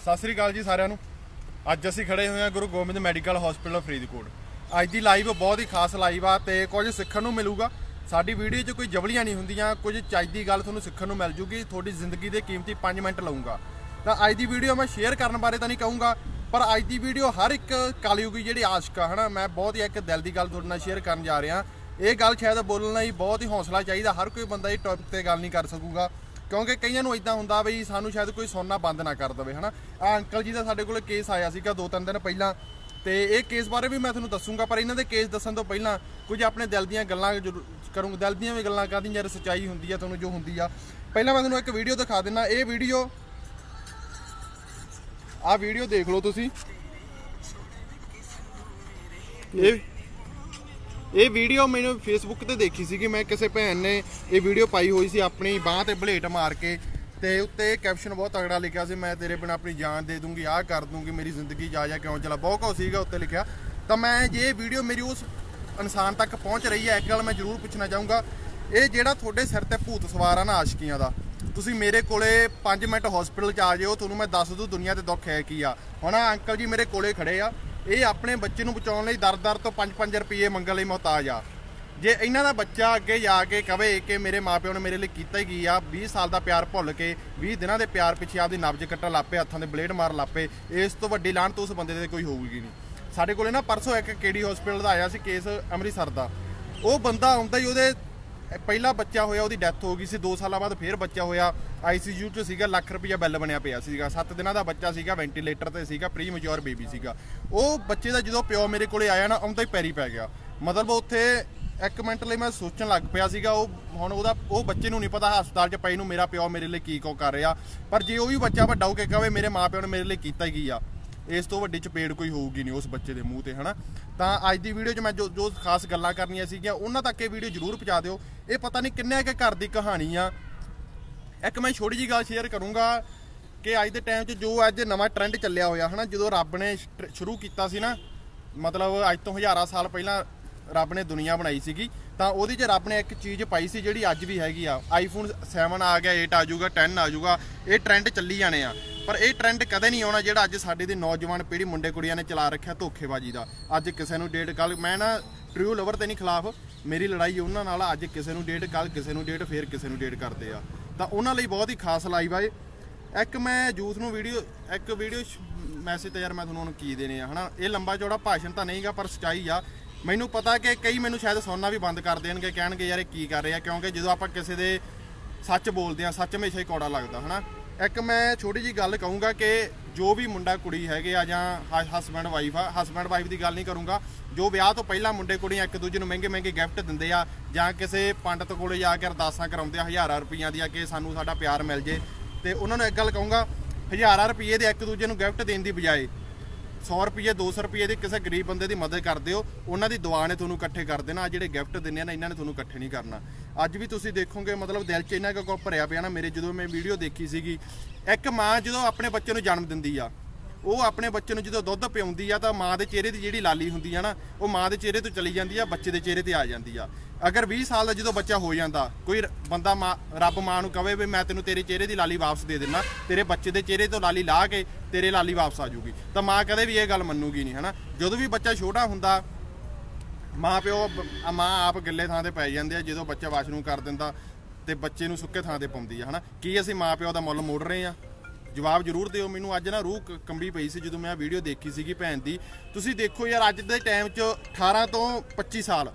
ਸਤਿ ਸ੍ਰੀ ਅਕਾਲ ਜੀ ਸਾਰਿਆਂ ਨੂੰ। ਅੱਜ ਅਸੀਂ ਖੜੇ ਹੋਏ ਹਾਂ ਗੁਰੂ ਗੋਬਿੰਦ ਮੈਡੀਕਲ ਹਸਪੀਟਲ ਫਰੀਦਕੋਟ। ਅੱਜ ਦੀ ਲਾਈਵ ਬਹੁਤ ਹੀ ਖਾਸ ਲਾਈਵ ਆ ਤੇ ਕੁਝ ਸਿੱਖਣ ਨੂੰ ਮਿਲੂਗਾ। ਸਾਡੀ ਵੀਡੀਓ 'ਚ ਕੋਈ ਜਬਲੀਆਂ ਨਹੀਂ ਹੁੰਦੀਆਂ, ਕੁਝ ਚੱਜ ਗੱਲ ਤੁਹਾਨੂੰ ਸਿੱਖਣ ਨੂੰ ਮਿਲ ਜੂਗੀ। ਤੁਹਾਡੀ ਜ਼ਿੰਦਗੀ ਦੇ ਕੀਮਤੀ 5 ਮਿੰਟ ਲਊਂਗਾ। ਤਾਂ ਅੱਜ ਦੀ ਵੀਡੀਓ ਮੈਂ ਸ਼ੇਅਰ ਕਰਨ ਬਾਰੇ ਤਾਂ ਨਹੀਂ ਕਹੂੰਗਾ, ਪਰ ਅੱਜ ਦੀ ਵੀਡੀਓ ਹਰ ਇੱਕ ਕਾਲਯੁਗੀ ਜਿਹੜੀ ਆਸ਼ਕ ਆ, ਹਨਾ, ਮੈਂ ਬਹੁਤ ਹੀ ਇੱਕ ਦਿਲ ਦੀ ਗੱਲ ਤੁਹਾਡੇ ਨਾਲ ਸ਼ੇਅਰ ਕਰਨ ਜਾ ਰਿਹਾ। ਇਹ ਗੱਲ ਸ਼ਾਇਦ ਬੋਲਣ ਲਈ ਬਹੁਤ ਹੀ ਹੌਸਲਾ ਚਾਹੀਦਾ, ਹਰ ਕੋਈ ਬੰਦਾ ਇਹ ਟੌਪਿਕ ਤੇ ਗੱਲ ਨਹੀਂ ਕਰ ਸਕੂਗਾ। ਕਿਉਂਕਿ ਕਈਆਂ ਨੂੰ ਇਦਾਂ ਹੁੰਦਾ ਬਈ ਸਾਨੂੰ ਸ਼ਾਇਦ ਕੋਈ ਸੁਣਨਾ ਬੰਦ ਨਾ ਕਰ ਦਵੇ, ਹਨਾ? ਆ ਅੰਕਲ ਜੀ ਦਾ ਸਾਡੇ ਕੋਲ ਕੇਸ ਆਇਆ ਸੀਗਾ ਦੋ ਤਿੰਨ ਦਿਨ ਪਹਿਲਾਂ, ਤੇ ਇਹ ਕੇਸ ਬਾਰੇ ਵੀ ਮੈਂ ਤੁਹਾਨੂੰ ਦੱਸੂਗਾ, ਪਰ ਇਹਨਾਂ ਦੇ ਕੇਸ ਦੱਸਣ ਤੋਂ ਪਹਿਲਾਂ ਕੁਝ ਆਪਣੇ ਦਿਲ ਦੀਆਂ ਗੱਲਾਂ ਜ਼ਰੂਰ ਕਰੂੰਗਾ ਦਿਲ ਦੀਆਂ ਵੀ ਗੱਲਾਂ ਕਰਦੀਆਂ ਯਾਰ ਸੱਚਾਈ ਹੁੰਦੀ ਆ, ਤੁਹਾਨੂੰ ਜੋ ਹੁੰਦੀ ਆ। ਪਹਿਲਾਂ ਮੈਂ ਤੁਹਾਨੂੰ ਇੱਕ ਵੀਡੀਓ ਦਿਖਾ ਦਿੰਦਾ ਇਹ ਵੀਡੀਓ ਆ ਵੀਡੀਓ ਦੇਖ ਲਓ ਤੁਸੀਂ। ਇਹ ਇਹ ਵੀਡੀਓ ਮੈਨੂੰ ਫੇਸਬੁੱਕ ਤੇ ਦੇਖੀ ਸੀ ਕਿ ਮੈਂ ਕਿਸੇ ਭੈਣ ਨੇ ਇਹ ਵੀਡੀਓ ਪਾਈ ਹੋਈ ਸੀ ਆਪਣੀ ਬਾਹ ਤੇ ਬਲੇਟ ਮਾਰ ਕੇ, ਤੇ ਉੱਤੇ ਕੈਪਸ਼ਨ ਬਹੁਤ ਤਗੜਾ ਲਿਖਿਆ ਸੀ, ਮੈਂ ਤੇਰੇ ਬਿਨਾ ਆਪਣੀ ਜਾਨ ਦੇ ਦੂੰਗੀ, ਆਹ ਕਰ ਦੂੰਗੀ, ਮੇਰੀ ਜ਼ਿੰਦਗੀ ਜਾ ਜਾ ਕਿਉਂ ਚਲਾ। ਬਹੁਤ ਕੁਛ ਸੀਗਾ ਉੱਤੇ ਲਿਖਿਆ। ਤਾਂ ਮੈਂ ਜੇ ਵੀਡੀਓ ਮੇਰੀ ਉਸ ਇਨਸਾਨ ਤੱਕ ਪਹੁੰਚ ਰਹੀ ਹੈ, ਇੱਕ ਗੱਲ ਮੈਂ ਜ਼ਰੂਰ ਪੁੱਛਣਾ ਚਾਹੂੰਗਾ, ਇਹ ਜਿਹੜਾ ਤੁਹਾਡੇ ਸਿਰ ਤੇ ਭੂਤ ਸਵਾਰ ਆ ਨਾ ਆਸ਼ਕੀਆਂ ਦਾ, ਤੁਸੀਂ ਮੇਰੇ ਕੋਲੇ 5 ਮਿੰਟ ਹਸਪੀਟਲ ਚ ਆ ਜਿਓ, ਤੁਹਾਨੂੰ ਮੈਂ ਦੱਸ ਦੂੰ ਦੁਨੀਆ ਤੇ ਦੁੱਖ ਹੈ ਕੀ ਆ। ਹੁਣ ਆਹ ਅੰਕਲ ਜੀ ਮੇਰੇ ਕੋਲੇ ਖੜੇ ਆ ਇਹ ਆਪਣੇ ਬੱਚੇ ਨੂੰ ਬਚਾਉਣ ਲਈ ਦਰ-ਦਰ ਤੋਂ 5-5 ਰੁਪਏ ਮੰਗਣ ਲਈ ਮੁਹਤਾਜ ਆ। ਜੇ ਇਹਨਾਂ ਦਾ ਬੱਚਾ ਅੱਗੇ ਜਾ ਕੇ ਕਵੇ ਕਿ ਮੇਰੇ ਮਾਪਿਓ ਨੇ ਮੇਰੇ ਲਈ ਕੀਤਾ ਹੀ ਕੀ ਆ 20 ਸਾਲ ਦਾ ਪਿਆਰ ਭੁੱਲ ਕੇ 20 ਦਿਨਾਂ ਦੇ ਪਿਆਰ ਪਿੱਛੇ ਆਪਦੀ ਨਬਜ ਕੱਟਣ ਲੱਪੇ ਹੱਥਾਂ ਦੇ ਬਲੇਡ ਮਾਰ ਲੱਪੇ ਇਸ ਤੋਂ ਵੱਡੀ ਲਾਹਣ ਲਾਹਨਤ ਉਸ ਬੰਦੇ ਦੇ ਕੋਈ ਹੋਊਗੀ ਨਹੀਂ। ਸਾਡੇ ਕੋਲੇ ਨਾ ਪਰਸੋਂ ਇੱਕ ਕੇਡੀ ਹਸਪੀਟਲ ਦਾ ਆਇਆ ਸੀ ਕੇਸ ਅੰਮ੍ਰਿਤਸਰ ਦਾ। ਉਹ ਬੰਦਾ ਆਉਂਦਾ ਹੀ ਉਹਦੇ ਪਹਿਲਾ ਬੱਚਾ ਹੋਇਆ, ਉਹਦੀ ਡੈਥ ਹੋ ਗਈ ਸੀ 2 ਸਾਲਾਂ ਬਾਅਦ ਫੇਰ ਬੱਚਾ ਹੋਇਆ। ਆਈਸੀਯੂ 'ਚ ਸੀਗਾ, ਲੱਖ ਰੁਪਈਆ ਬਿੱਲ ਬਣਿਆ ਪਿਆ ਸੀਗਾ। 7 ਦਿਨਾਂ ਦਾ ਬੱਚਾ ਸੀਗਾ ਵੈਂਟੀਲੇਟਰ ਤੇ ਸੀਗਾ ਪ੍ਰੀ ਮੈਚੁਰ ਬੇਬੀ ਸੀਗਾ। ਉਹ ਬੱਚੇ ਦਾ ਜਦੋਂ ਪਿਓ ਮੇਰੇ ਕੋਲੇ ਆਇਆ ਨਾ ਆਉਂਦਾ ਹੀ ਪੈਰੀ ਪੈ ਗਿਆ। ਮਤਲਬ ਉੱਥੇ ਇੱਕ ਮਿੰਟ ਲਈ ਮੈਂ ਸੋਚਣ ਲੱਗ ਪਿਆ ਸੀਗਾ, ਉਹ ਹੁਣ ਉਹਦਾ, ਉਹ ਬੱਚੇ ਨੂੰ ਨਹੀਂ ਪਤਾ ਹਸਪਤਾਲ 'ਚ ਪਈ ਨੂੰ ਮੇਰਾ ਪਿਓ ਮੇਰੇ ਲਈ ਕੀ ਕੋ ਕਰ ਰਿਹਾ। ਪਰ ਜੇ ਉਹ ਵੀ ਬੱਚਾ ਵੱਡਾ ਹੋ ਕੇ ਕਹੇ ਮੇਰੇ ਮਾਪਿਓ ਨੇ ਮੇਰੇ ਲਈ ਕੀਤਾ ਹੀ ਕੀ ਆ। ਇਸ ਤੋਂ ਵੱਡੀ ਚਪੇੜ ਕੋਈ ਹੋਊਗੀ ਨਹੀਂ ਉਸ ਬੱਚੇ ਦੇ ਮੂੰਹ ਤੇ, ਹਨਾ? ਤਾਂ ਅੱਜ ਦੀ ਵੀਡੀਓ 'ਚ ਮੈਂ ਜੋ ਜੋ ਖਾਸ ਗੱਲਾਂ ਕਰਨੀਆਂ ਸੀਗੀਆਂ, ਉਹਨਾਂ ਤੱਕ ਇਹ ਵੀਡੀਓ ਜ਼ਰੂਰ ਪਹੁੰਚਾ ਦਿਓ। ਇਹ ਪਤਾ ਨਹੀਂ ਕਿੰਨੇ ਕੁ ਘਰ ਦੀ ਕਹਾਣੀ ਆ। ਇੱਕ ਮੈਂ ਛੋਟੀ ਜੀ ਗੱਲ ਸ਼ੇਅਰ ਕਰੂੰਗਾ ਕਿ ਅੱਜ ਦੇ ਟਾਈਮ 'ਚ ਜੋ ਅੱਜ ਨਵਾਂ ਟ੍ਰੈਂਡ ਚੱਲਿਆ ਹੋਇਆ, ਹਨਾ, ਜਦੋਂ ਰੱਬ ਨੇ ਸ਼ਟ- ਸ਼ੁਰੂ ਕੀਤਾ ਸੀ ਨਾ, ਮਤਲਬ ਅੱਜ ਤੋਂ ਹਜ਼ਾਰਾਂ ਸਾਲ ਪਹਿਲਾਂ ਰੱਬ ਨੇ ਦੁਨੀਆ ਬਣਾਈ ਸੀਗੀ, ਤਾਂ ਉਹਦੇ 'ਚ ਰੱਬ ਨੇ ਇੱਕ ਚੀਜ਼ ਪਾਈ ਸੀ ਜਿਹੜੀ ਅੱਜ ਵੀ ਹੈਗੀ ਆ। ਆਈਫੋਨ 7 ਆ ਗਿਆ 8 ਆ ਜਾਊਗਾ 10 ਆ ਜਾਊਗਾ, ਇਹ ਟ੍ਰੈਂਡ ਚੱਲੀ ਜਾਣੇ ਆ। ਪਰ ਇਹ ਟ੍ਰੈਂਡ ਕਦੇ ਨਹੀਂ ਆਉਣਾ ਜਿਹੜਾ ਅੱਜ ਸਾਡੇ ਦੀ ਨੌਜਵਾਨ ਪੀੜ੍ਹੀ ਮੁੰਡੇ ਕੁੜੀਆਂ ਨੇ ਚਲਾ ਰੱਖਿਆ ਧੋਖੇਬਾਜ਼ੀ ਦਾ। ਅੱਜ ਕਿਸੇ ਨੂੰ ਡੇਟ ਕੱਲ ਮੈਂ ਨਾ ਟਰੂ ਲਵਰ ਤੇ ਨਹੀਂ ਖਿਲਾਫ, ਮੇਰੀ ਲੜਾਈ ਉਹਨਾਂ ਨਾਲ ਅੱਜ ਕਿਸੇ ਨੂੰ ਡੇਟ ਕੱਲ ਕਿਸੇ ਨੂੰ ਡੇਟ ਫੇਰ ਕਿਸੇ ਨੂੰ ਡੇਟ ਕਰਦੇ ਆ। ਤਾਂ ਉਹਨਾਂ ਲਈ ਬਹੁਤ ਹੀ ਖਾਸ ਲਾਈਵ ਆ ਇਹ। ਇੱਕ ਮੈਂ ਯੂਥ ਨੂੰ ਵੀਡੀਓ ਇੱਕ ਵੀਡੀਓ ਮੈਸੇਜ ਤੇ ਯਾਰ ਮੈਂ ਤੁਹਾਨੂੰ ਹੁਣ ਕੀ ਦੇਣੇ ਆ, ਹਨਾ? ਇਹ ਲੰਬਾ ਚੌੜਾ ਭਾਸ਼ਣ ਤਾਂ ਨਹੀਂਗਾ, ਪਰ ਸਚਾਈ ਆ। ਮੈਨੂੰ ਪਤਾ ਕਿ ਕਈ ਮੈਨੂੰ ਸ਼ਾਇਦ ਸੁਣਨਾ ਵੀ ਬੰਦ ਕਰ ਦੇਣਗੇ, ਕਹਿਣਗੇ ਯਾਰ ਇਹ ਕੀ ਕਰ ਰਹੇ ਆ, ਕਿਉਂਕਿ ਜਦੋਂ ਆਪਾਂ ਕਿਸੇ ਦੇ ਸੱਚ ਬੋਲਦੇ ਆ, ਸੱਚ ਹਮੇਸ਼ਾ ਹੀ ਕੌੜਾ ਲੱਗਦਾ, ਹਨਾ? ਇੱਕ ਮੈਂ ਛੋਟੀ ਜੀ ਗੱਲ ਕਹੂੰਗਾ ਕਿ ਜੋ ਵੀ ਮੁੰਡਾ ਕੁੜੀ ਹੈਗੇ ਆ ਜਾਂ ਹਸਬੈਂਡ ਵਾਈਫ ਆ ਹਸਬੈਂਡ ਵਾਈਫ ਦੀ ਗੱਲ ਨਹੀਂ ਕਰੂੰਗਾ। ਜੋ ਵਿਆਹ ਤੋਂ ਪਹਿਲਾਂ ਮੁੰਡੇ ਕੁੜੀਆਂ ਇੱਕ ਦੂਜੇ ਨੂੰ ਮਹਿੰਗੇ ਮਹਿੰਗੇ ਗਿਫਟ ਦਿੰਦੇ ਆ ਜਾਂ ਕਿਸੇ ਪੰਡਤ ਕੋਲੇ ਜਾ ਕੇ ਅਰਦਾਸਾਂ ਕਰਾਉਂਦੇ ਆ, ਹਜ਼ਾਰਾਂ ਰੁਪਈਆਂ ਦੀਆਂ ਕਿ ਸਾਨੂੰ ਸਾਡਾ ਪਿਆਰ ਮਿਲ ਜੇ। ਤੇ ਉਹਨਾਂ ਨੂੰ ਇੱਕ ਗੱਲ ਕਹੂੰਗਾ, ਹਜ਼ਾਰਾਂ ਰੁਪਏ ਦੇ ਇੱਕ ਦੂਜੇ ਨੂੰ ਗਿਫਟ ਦੇਣ ਦੀ ਬਜਾਏ 100 ਰੁਪਏ 200 ਰੁਪਏ ਦੀ ਕਿਸੇ ਗਰੀਬ ਬੰਦੇ ਦੀ ਮਦਦ ਕਰਦੇ ਹੋ, ਉਹਨਾਂ ਦੀ ਦੁਆ ਨੇ ਤੁਹਾਨੂੰ ਇਕੱਠੇ ਕਰ ਦੇਣਾ ਆ ਜਿਹੜੇ ਗਿਫਟ ਦਿੰਦੇ ਆ ਨਾ, ਇਹਨਾਂ ਨੇ ਤੁਹਾਨੂੰ ਇਕੱਠੇ ਨਹੀਂ ਕਰਨਾ। ਅੱਜ ਵੀ ਤੁਸੀਂ ਦੇਖੋਗੇ, ਮਤਲਬ ਦਿਲ 'ਚ ਇਹਨਾਂ ਕੋ ਭਰਿਆ ਪਿਆ ਨਾ, ਮੇਰੇ ਜਦੋਂ ਮੈਂ ਵੀਡੀਓ ਦੇਖੀ ਸੀਗੀ, ਇੱਕ ਮਾਂ ਜਦੋਂ ਆਪਣੇ ਬੱਚੇ ਨੂੰ ਜਨਮ ਦਿੰਦੀ ਆ ਉਹ ਆਪਣੇ ਬੱਚੇ ਨੂੰ ਜਦੋਂ ਦੁੱਧ ਪਿਆਉਂਦੀ ਆ ਤਾਂ ਮਾਂ ਦੇ ਚਿਹਰੇ ਦੀ ਜਿਹੜੀ ਲਾਲੀ ਹੁੰਦੀ ਆ ਨਾ, ਉਹ ਮਾਂ ਦੇ ਚਿਹਰੇ ਤੋਂ ਚਲੀ ਜਾਂਦੀ ਆ, ਬੱਚੇ ਦੇ ਚਿਹਰੇ ਤੇ ਆ ਜਾਂਦੀ ਆ। ਅਗਰ 20 ਸਾਲ ਦਾ ਜਦੋਂ ਬੱਚਾ ਹੋ ਜਾਂਦਾ, ਕੋਈ ਰ- ਬੰਦਾ ਮਾਂ, ਰੱਬ ਮਾਂ ਨੂੰ ਕਵੇ ਵੀ ਮੈਂ ਤੈਨੂੰ ਤੇਰੇ ਚਿਹਰੇ ਦੀ ਲਾਲੀ ਵਾਪਸ ਦੇ ਦਿੰਨਾ, ਤੇਰੇ ਬੱਚੇ ਦੇ ਚਿਹਰੇ ਤੋਂ ਲਾਲੀ ਲਾ ਕੇ ਤੇਰੇ ਲਾਲੀ ਵਾਪਸ ਆ ਜੂਗੀ, ਤਾਂ ਮਾਂ ਕਦੇ ਵੀ ਇਹ ਗੱਲ ਮੰਨੂਗੀ ਨਹੀਂ, ਹਨਾ? ਜਦੋਂ ਵੀ ਬੱਚਾ ਛੋਟਾ ਹੁੰਦਾ, ਮਾਂ ਪਿਓ ਮਾਂ ਆਪ ਗਿੱਲੇ ਥਾਂ ਤੇ ਪੈ ਜਾਂਦੇ ਆ, ਜਦੋਂ ਬੱਚਾ ਵਾਸ਼ਰੂਮ ਕਰ ਦਿੰਦਾ ਤੇ ਬੱਚੇ ਨੂੰ ਸੁੱਕੇ ਥਾਂ ਤੇ ਪਾਉਂਦੀ ਆ, ਹਨਾ? ਕੀ ਅਸੀਂ ਮਾਂ ਪਿਓ ਦਾ ਮੁੱਲ ਮੋੜ ਰਹੇ ਆ? ਜਵਾਬ ਜ਼ਰੂਰ ਦਿਓ। ਮੈਨੂੰ ਅੱਜ ਨਾ ਰੂਹ ਕੰਬੀ ਪਈ ਸੀ ਜਦੋਂ ਮੈਂ ਆ ਵੀਡੀਓ ਦੇਖੀ ਸੀਗੀ ਭੈਣ ਦੀ। ਤੁਸੀਂ ਦੇਖੋ ਯਾਰ, ਅੱਜ ਦੇ ਟਾਈਮ 'ਚ 18 ਤੋਂ 25 ਸਾਲ,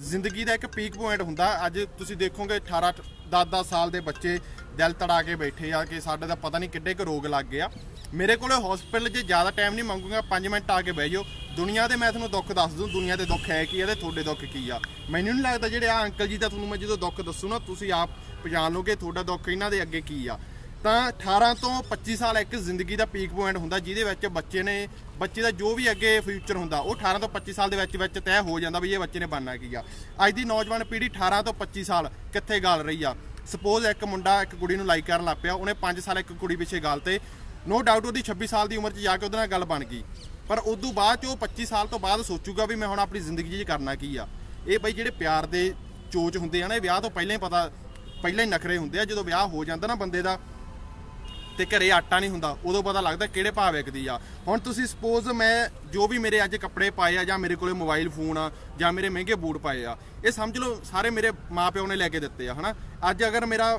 ਜ਼ਿੰਦਗੀ ਦਾ ਇੱਕ ਪੀਕ ਪੁਆਇੰਟ ਹੁੰਦਾ। ਅੱਜ ਤੁਸੀਂ ਦੇਖੋਗੇ 18 10-10 ਸਾਲ ਦੇ ਬੱਚੇ ਦਿਲ ਤੜਾ ਕੇ ਬੈਠੇ ਆ ਕਿ ਸਾਡੇ ਦਾ ਪਤਾ ਨਹੀਂ ਕਿੱਡੇ ਕੁ ਰੋਗ ਲੱਗ ਗਏ ਆ। ਮੇਰੇ ਕੋਲੇ ਹਸਪੀਟਲ 'ਚ ਜ਼ਿਆਦਾ ਟਾਈਮ ਨਹੀਂ ਮੰਗੂਗਾ 5 ਮਿੰਟ ਆ ਕੇ ਬਹਿ ਜਾਓ। ਦੁਨੀਆ ਦੇ ਮੈਂ ਤੁਹਾਨੂੰ ਦੁੱਖ ਦੱਸ ਦੂੰ, ਦੁਨੀਆ ਦੇ ਦੁੱਖ ਹੈ ਕੀ ਆ ਤੇ ਤੁਹਾਡੇ ਦੁੱਖ ਕੀ ਆ? ਮੈਨੂੰ ਨਹੀਂ ਲੱਗਦਾ ਜਿਹੜੇ ਆ ਅੰਕਲ ਜੀ ਦਾ ਤੁਹਾਨੂੰ ਮੈਂ ਜਦੋਂ ਦੁੱਖ ਦੱਸੂ ਨਾ, ਤੁਸੀਂ ਆਪ ਪਛਾਣ ਲਓਗੇ ਤੁਹਾਡਾ ਦੁੱਖ ਇਹਨਾਂ ਦੇ ਅੱਗੇ ਕੀ ਆ। ਤਾਂ 18 ਤੋਂ 25 ਸਾਲ ਇੱਕ ਜ਼ਿੰਦਗੀ ਦਾ ਪੀਕ ਪੁਆਇੰਟ ਹੁੰਦਾ, ਜਿਹਦੇ ਵਿੱਚ ਬੱਚੇ ਨੇ, ਬੱਚੇ ਦਾ ਜੋ ਵੀ ਅੱਗੇ ਫਿਊਚਰ ਹੁੰਦਾ, ਉਹ 18 ਤੋਂ 25 ਸਾਲ ਦੇ ਵਿੱਚ ਵਿੱਚ ਤੈਅ ਹੋ ਜਾਂਦਾ ਵੀ ਇਹ ਬੱਚੇ ਨੇ ਬਣਨਾ ਕੀ ਆ। ਅੱਜ ਦੀ ਨੌਜਵਾਨ ਪੀੜ੍ਹੀ 18 ਤੋਂ 25 ਸਾਲ ਕਿੱਥੇ ਗਾਲ ਰਹੀ ਆ। ਸਪੋਜ਼ ਇੱਕ ਮੁੰਡਾ, ਇੱਕ ਕੁੜੀ ਨੂੰ ਲਾਈਕ ਕਰਨ ਲੱਗ ਪਿਆ, ਉਹਨੇ 5 ਸਾਲ ਇੱਕ ਕੁੜੀ ਪਿੱਛੇ ਗਾਲ ਤੇ ਨੋ ਡਾਊਟ ਉਹਦੀ 26 ਸਾਲ ਦੀ ਉਮਰ 'ਚ ਜਾ ਕੇ ਉਹਦੇ ਨਾਲ ਗੱਲ ਬਣ ਗਈ। ਪਰ ਉਦੋਂ ਬਾਅਦ 'ਚ ਉਹ 25 ਸਾਲ ਤੋਂ ਬਾਅਦ ਸੋਚੂਗਾ ਵੀ ਮੈਂ ਹੁਣ ਆਪਣੀ ਜ਼ਿੰਦਗੀ 'ਚ ਕਰਨਾ ਕੀ ਆ। ਇਹ ਬਈ ਜਿਹੜੇ ਪਿਆਰ ਦੇ ਚੋਚ ਹੁੰਦੇ ਆ ਨਾ, ਇਹ ਵਿਆਹ ਤੋਂ ਪਹਿਲਾਂ ਹੀ ਪਤਾ, ਪਹਿਲਾਂ ਹੀ ਨਖਰੇ ਹੁੰਦੇ ਆ, ਜਦੋਂ ਵਿਆਹ ਹੋ ਜਾਂਦਾ ਨਾ ਬੰਦੇ ਦਾ ਤੇ ਘਰੇ ਆਟਾ ਨਹੀਂ ਹੁੰਦਾ, ਉਦੋਂ ਪਤਾ ਲੱਗਦਾ ਕਿਹੜੇ ਭਾਅ ਵਿਕਦੀ ਆ। ਹੁਣ ਤੁਸੀਂ ਸਪੋਜ਼ ਮੈਂ ਜੋ ਵੀ ਮੇਰੇ ਅੱਜ ਕੱਪੜੇ ਪਾਏ ਆ ਜਾਂ ਮੇਰੇ ਕੋਲੇ ਮੋਬਾਈਲ ਫੋਨ ਆ ਜਾਂ ਮੇਰੇ ਮਹਿੰਗੇ ਬੂਟ ਪਾਏ ਆ, ਇਹ ਸਮਝ ਲਓ ਸਾਰੇ ਮੇਰੇ ਮਾਪਿਓ ਨੇ ਲੈ ਕੇ ਦਿੱਤੇ ਆ, ਹਨਾ? ਅੱਜ ਅਗਰ ਮੇਰਾ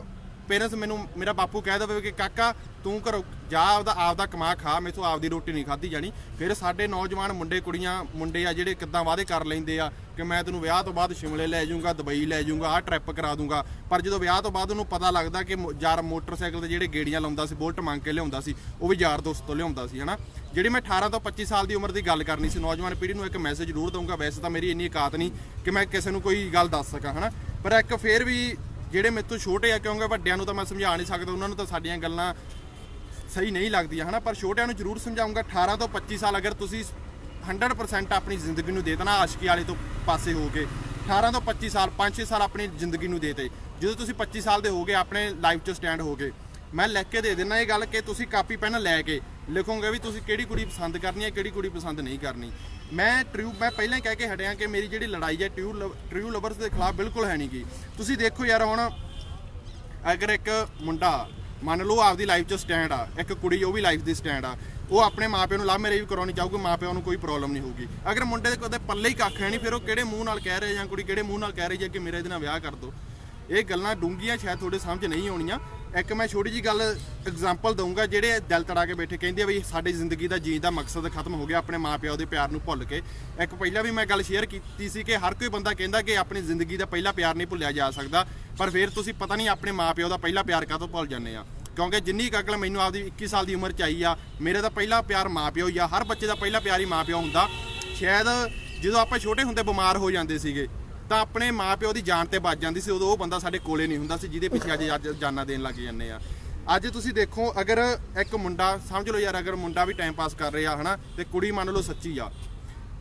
ਪੇਰੈਂਟਸ ਮੈਨੂੰ, ਮੇਰਾ ਬਾਪੂ ਕਹਿ ਦੇਵੇ ਕਿ ਕਾਕਾ, ਤੂੰ ਘਰੋਂ ਜਾ, ਆਪਦਾ ਆਪਦਾ ਕਮਾ ਖਾ, ਮੈਥੋਂ ਆਪਦੀ ਰੋਟੀ ਨਹੀਂ ਖਾਧੀ ਜਾਣੀ। ਫਿਰ ਸਾਡੇ ਨੌਜਵਾਨ ਮੁੰਡੇ, ਕੁੜੀਆਂ, ਮੁੰਡੇ ਆ ਜਿਹੜੇ ਕਿੱਦਾਂ ਵਾਅਦੇ ਕਰ ਲੈਂਦੇ ਆ ਕਿ ਮੈਂ ਤੈਨੂੰ ਵਿਆਹ ਤੋਂ ਬਾਅਦ ਸ਼ਿਮਲੇ ਲੈ ਜਾਊਂਗਾ, ਦੁਬਈ ਲੈ ਜਾਊਂਗਾ, ਆਹ ਟ੍ਰਿਪ ਕਰਾ ਦੂੰਗਾ। ਪਰ ਜਦੋਂ ਵਿਆਹ ਤੋਂ ਬਾਅਦ ਉਹਨੂੰ ਪਤਾ ਲੱਗਦਾ ਕਿ ਯਾਰ ਮੋਟਰਸਾਈਕਲ ਤੇ ਜਿਹੜੇ ਗੇੜੀਆਂ ਲਾਉਂਦਾ ਸੀ, ਬੁਲਟ ਮੰਗ ਕੇ ਲਿਆਉਂਦਾ ਸੀ, ਉਹ ਵੀ ਯਾਰ ਦੋਸਤ ਤੋਂ ਲਿਆਉਂਦਾ ਸੀ, ਹਨਾ? ਜਿਹੜੀ ਮੈਂ 18 ਤੋਂ 25 ਸਾਲ ਦੀ ਉਮਰ ਦੀ ਗੱਲ ਕਰਨੀ ਸੀ, ਨੌਜਵਾਨ ਪੀੜ੍ਹੀ ਨੂੰ ਇੱਕ ਮੈਸੇਜ ਜ਼ਰੂਰ ਦਊਂਗਾ, ਵੈਸੇ ਤਾਂ ਮੇਰੀ ਇੰਨੀ ਔਕਾਤ ਨਹੀਂ ਕਿ ਮੈਂ ਕਿਸੇ ਨੂੰ ਕੋਈ ਗੱਲ ਦੱਸ ਸਕਾਂ, ਹਨਾ? ਪਰ ਇੱਕ ਫੇਰ ਵੀ ਜਿਹੜੇ ਮੇਰੇ ਤੋਂ ਛੋਟੇ ਆ, ਕਿਉਂਕਿ ਵੱਡਿਆਂ ਨੂੰ ਤਾਂ ਮੈਂ ਸਮਝਾ ਨਹੀਂ ਸਕਦਾ, ਉਹਨਾਂ ਨੂੰ ਤਾਂ ਸਾਡੀਆਂ ਗੱਲਾਂ ਸਹੀ ਨਹੀਂ ਲੱਗਦੀਆਂ, ਹਨਾ? ਪਰ ਛੋਟਿਆਂ ਨੂੰ ਜ਼ਰੂਰ ਸਮਝਾਉਂਗਾ 18 ਤੋਂ 25 ਸਾਲ ਅਗਰ ਤੁਸੀਂ 100% ਆਪਣੀ ਜ਼ਿੰਦਗੀ ਨੂੰ ਦੇ ਦੇਣਾ, ਆਸ਼ਕੀ ਵਾਲੇ ਤੋਂ ਪਾਸੇ ਹੋ ਕੇ। 18 ਤੋਂ 25 ਸਾਲ 5-6 ਸਾਲ ਆਪਣੀ ਜ਼ਿੰਦਗੀ ਨੂੰ ਦੇਤੇ ਜਦੋਂ ਤੁਸੀਂ 25 ਸਾਲ ਦੇ ਹੋਗੇ ਆਪਣੇ ਲਾਈਫ 'ਚ ਸਟੈਂਡ ਹੋਗੇ ਮੈਂ ਲਿਖ ਕੇ ਦੇ ਦਿੰਦਾ ਇਹ ਗੱਲ ਕਿ ਤੁਸੀਂ ਕਾਪੀ, ਪੈਨ ਲੈ ਕੇ ਲਿਖੋਗੇ ਵੀ ਤੁਸੀਂ ਕਿਹੜੀ ਕੁੜੀ ਪਸੰਦ ਕਰਨੀ ਹੈ, ਕਿਹੜੀ ਕੁੜੀ ਪਸੰਦ ਨਹੀਂ ਕਰਨੀ। ਮੈਂ ਟਰੂ ਮੈਂ ਪਹਿਲਾਂ ਹੀ ਕਹਿ ਕੇ ਹਟਿਆ ਕਿ ਮੇਰੀ ਜਿਹੜੀ ਲੜਾਈ ਹੈ ਟਰੂ ਟਰੂ ਲਵਰਸ ਦੇ ਖਿਲਾਫ ਬਿਲਕੁਲ ਹੈ ਨਹੀਂਗੀ ਤੁਸੀਂ ਦੇਖੋ ਯਾਰ ਹੁਣ, ਅਗਰ ਇੱਕ ਮੁੰਡਾ, ਮੰਨ ਲਓ ਆਪਦੀ ਲਾਈਫ 'ਚ ਸਟੈਂਡ ਆ, ਇੱਕ ਕੁੜੀ ਉਹ ਵੀ ਲਾਈਫ ਦੀ ਸਟੈਂਡ ਆ, ਉਹ ਆਪਣੇ ਮਾਪਿਆਂ ਨੂੰ ਲਵ ਮੈਰਿਜ ਵੀ ਕਰਾਉਣੀ ਚਾਹੂਗੀ ਮਾਪਿਆਂ ਨੂੰ ਕੋਈ ਪ੍ਰੋਬਲਮ ਨਹੀਂ ਹੋਊਗੀ। ਅਗਰ ਮੁੰਡੇ ਦੇ ਕੋਦੇ ਪੱਲੇ ਹੀ ਕੱਖ ਹੈ ਨਹੀਂ, ਫਿਰ ਉਹ ਕਿਹੜੇ ਮੂੰਹ ਨਾਲ ਕਹਿ ਰਹੇ ਜਾਂ ਕੁੜੀ ਕਿਹੜੇ ਮੂੰਹ ਨਾਲ ਕਹਿ ਰਹੀ ਹੈ ਕਿ ਮੇਰੇ ਇਹਦੇ ਨਾਲ ਵਿਆਹ ਕਰ ਦੋ। ਇਹ ਗੱਲਾਂ ਡੂੰਗੀਆਂ ਸ਼ਾਇਦ ਤੁਹਾਡੇ ਸਮਝ ਨਹੀਂ ਆਉਣੀਆਂ। ਇੱਕ ਮੈਂ ਛੋਟੀ ਜੀ ਗੱਲ ਐਗਜ਼ਾਮਪਲ ਦਊਂਗਾ, ਜਿਹੜੇ ਦਿਲ ਤੜਾ ਕੇ ਬੈਠੇ ਕਹਿੰਦੇ ਆ ਵੀ ਸਾਡੀ ਜ਼ਿੰਦਗੀ ਦਾ ਜੀਣ ਦਾ ਮਕਸਦ ਖਤਮ ਹੋ ਗਿਆ ਆਪਣੇ ਮਾਪਿਆਂ ਦੇ ਪਿਆਰ ਨੂੰ ਭੁੱਲ ਕੇ। ਇੱਕ ਪਹਿਲਾਂ ਵੀ ਮੈਂ ਗੱਲ ਸ਼ੇਅਰ ਕੀਤੀ ਸੀ ਕਿ ਹਰ ਕੋਈ ਬੰਦਾ ਕਹਿੰਦਾ ਕਿ ਆਪਣੀ ਜ਼ਿੰਦਗੀ ਦਾ ਪਹਿਲਾ ਪਿਆਰ ਨਹੀਂ ਭੁੱਲਿਆ ਜਾ ਸਕਦਾ, ਪਰ ਫਿਰ ਤੁਸੀਂ ਪਤਾ ਨਹੀਂ ਆਪਣੇ ਮਾਪਿਆਂ ਦਾ ਪਹਿਲਾ ਪਿਆਰ ਕਾਹਤੋਂ ਭੁੱਲ ਜਾਂਦੇ ਆ। ਕਿਉਂਕਿ ਜਿੰਨੀ ਕੁ ਅਕਲ ਮੈਨੂੰ ਆਪਦੀ 21 ਸਾਲ ਦੀ ਉਮਰ ਚ ਆਈ ਆ, ਮੇਰੇ ਦਾ ਪਹਿਲਾ ਪਿਆਰ ਮਾਪਿਓ ਹੀ ਆ ਹਰ ਬੱਚੇ ਦਾ ਪਹਿਲਾ ਪਿਆਰ ਹੀ ਮਾਪਿਓ ਹੁੰਦਾ। ਸ਼ਾਇਦ ਜਦੋਂ ਆਪਾਂ ਛੋਟੇ ਹੁੰਦੇ ਬਿਮਾਰ ਹੋ ਜਾਂਦੇ ਸੀਗੇ ਤਾਂ ਆਪਣੇ ਮਾਪਿਓ ਦੀ ਜਾਨ ਤੇ ਬਚ ਜਾਂਦੀ ਸੀ, ਉਦੋਂ ਉਹ ਬੰਦਾ ਸਾਡੇ ਕੋਲੇ ਨਹੀਂ ਹੁੰਦਾ ਸੀ, ਜਿਹਦੇ ਪਿੱਛੇ ਅੱਜ ਅੱਜ ਜਾਨਾਂ ਦੇਣ ਲੱਗ ਜਾਂਦੇ ਆ। ਅੱਜ ਤੁਸੀਂ ਦੇਖੋ, ਅਗਰ ਇੱਕ ਮੁੰਡਾ, ਸਮਝ ਲਓ ਯਾਰ, ਅਗਰ ਮੁੰਡਾ ਵੀ ਟਾਈਮ ਪਾਸ ਕਰ ਰਿਹਾ, ਹਨਾ, ਤੇ ਕੁੜੀ ਮੰਨ ਲਓ ਸੱਚੀ ਆ,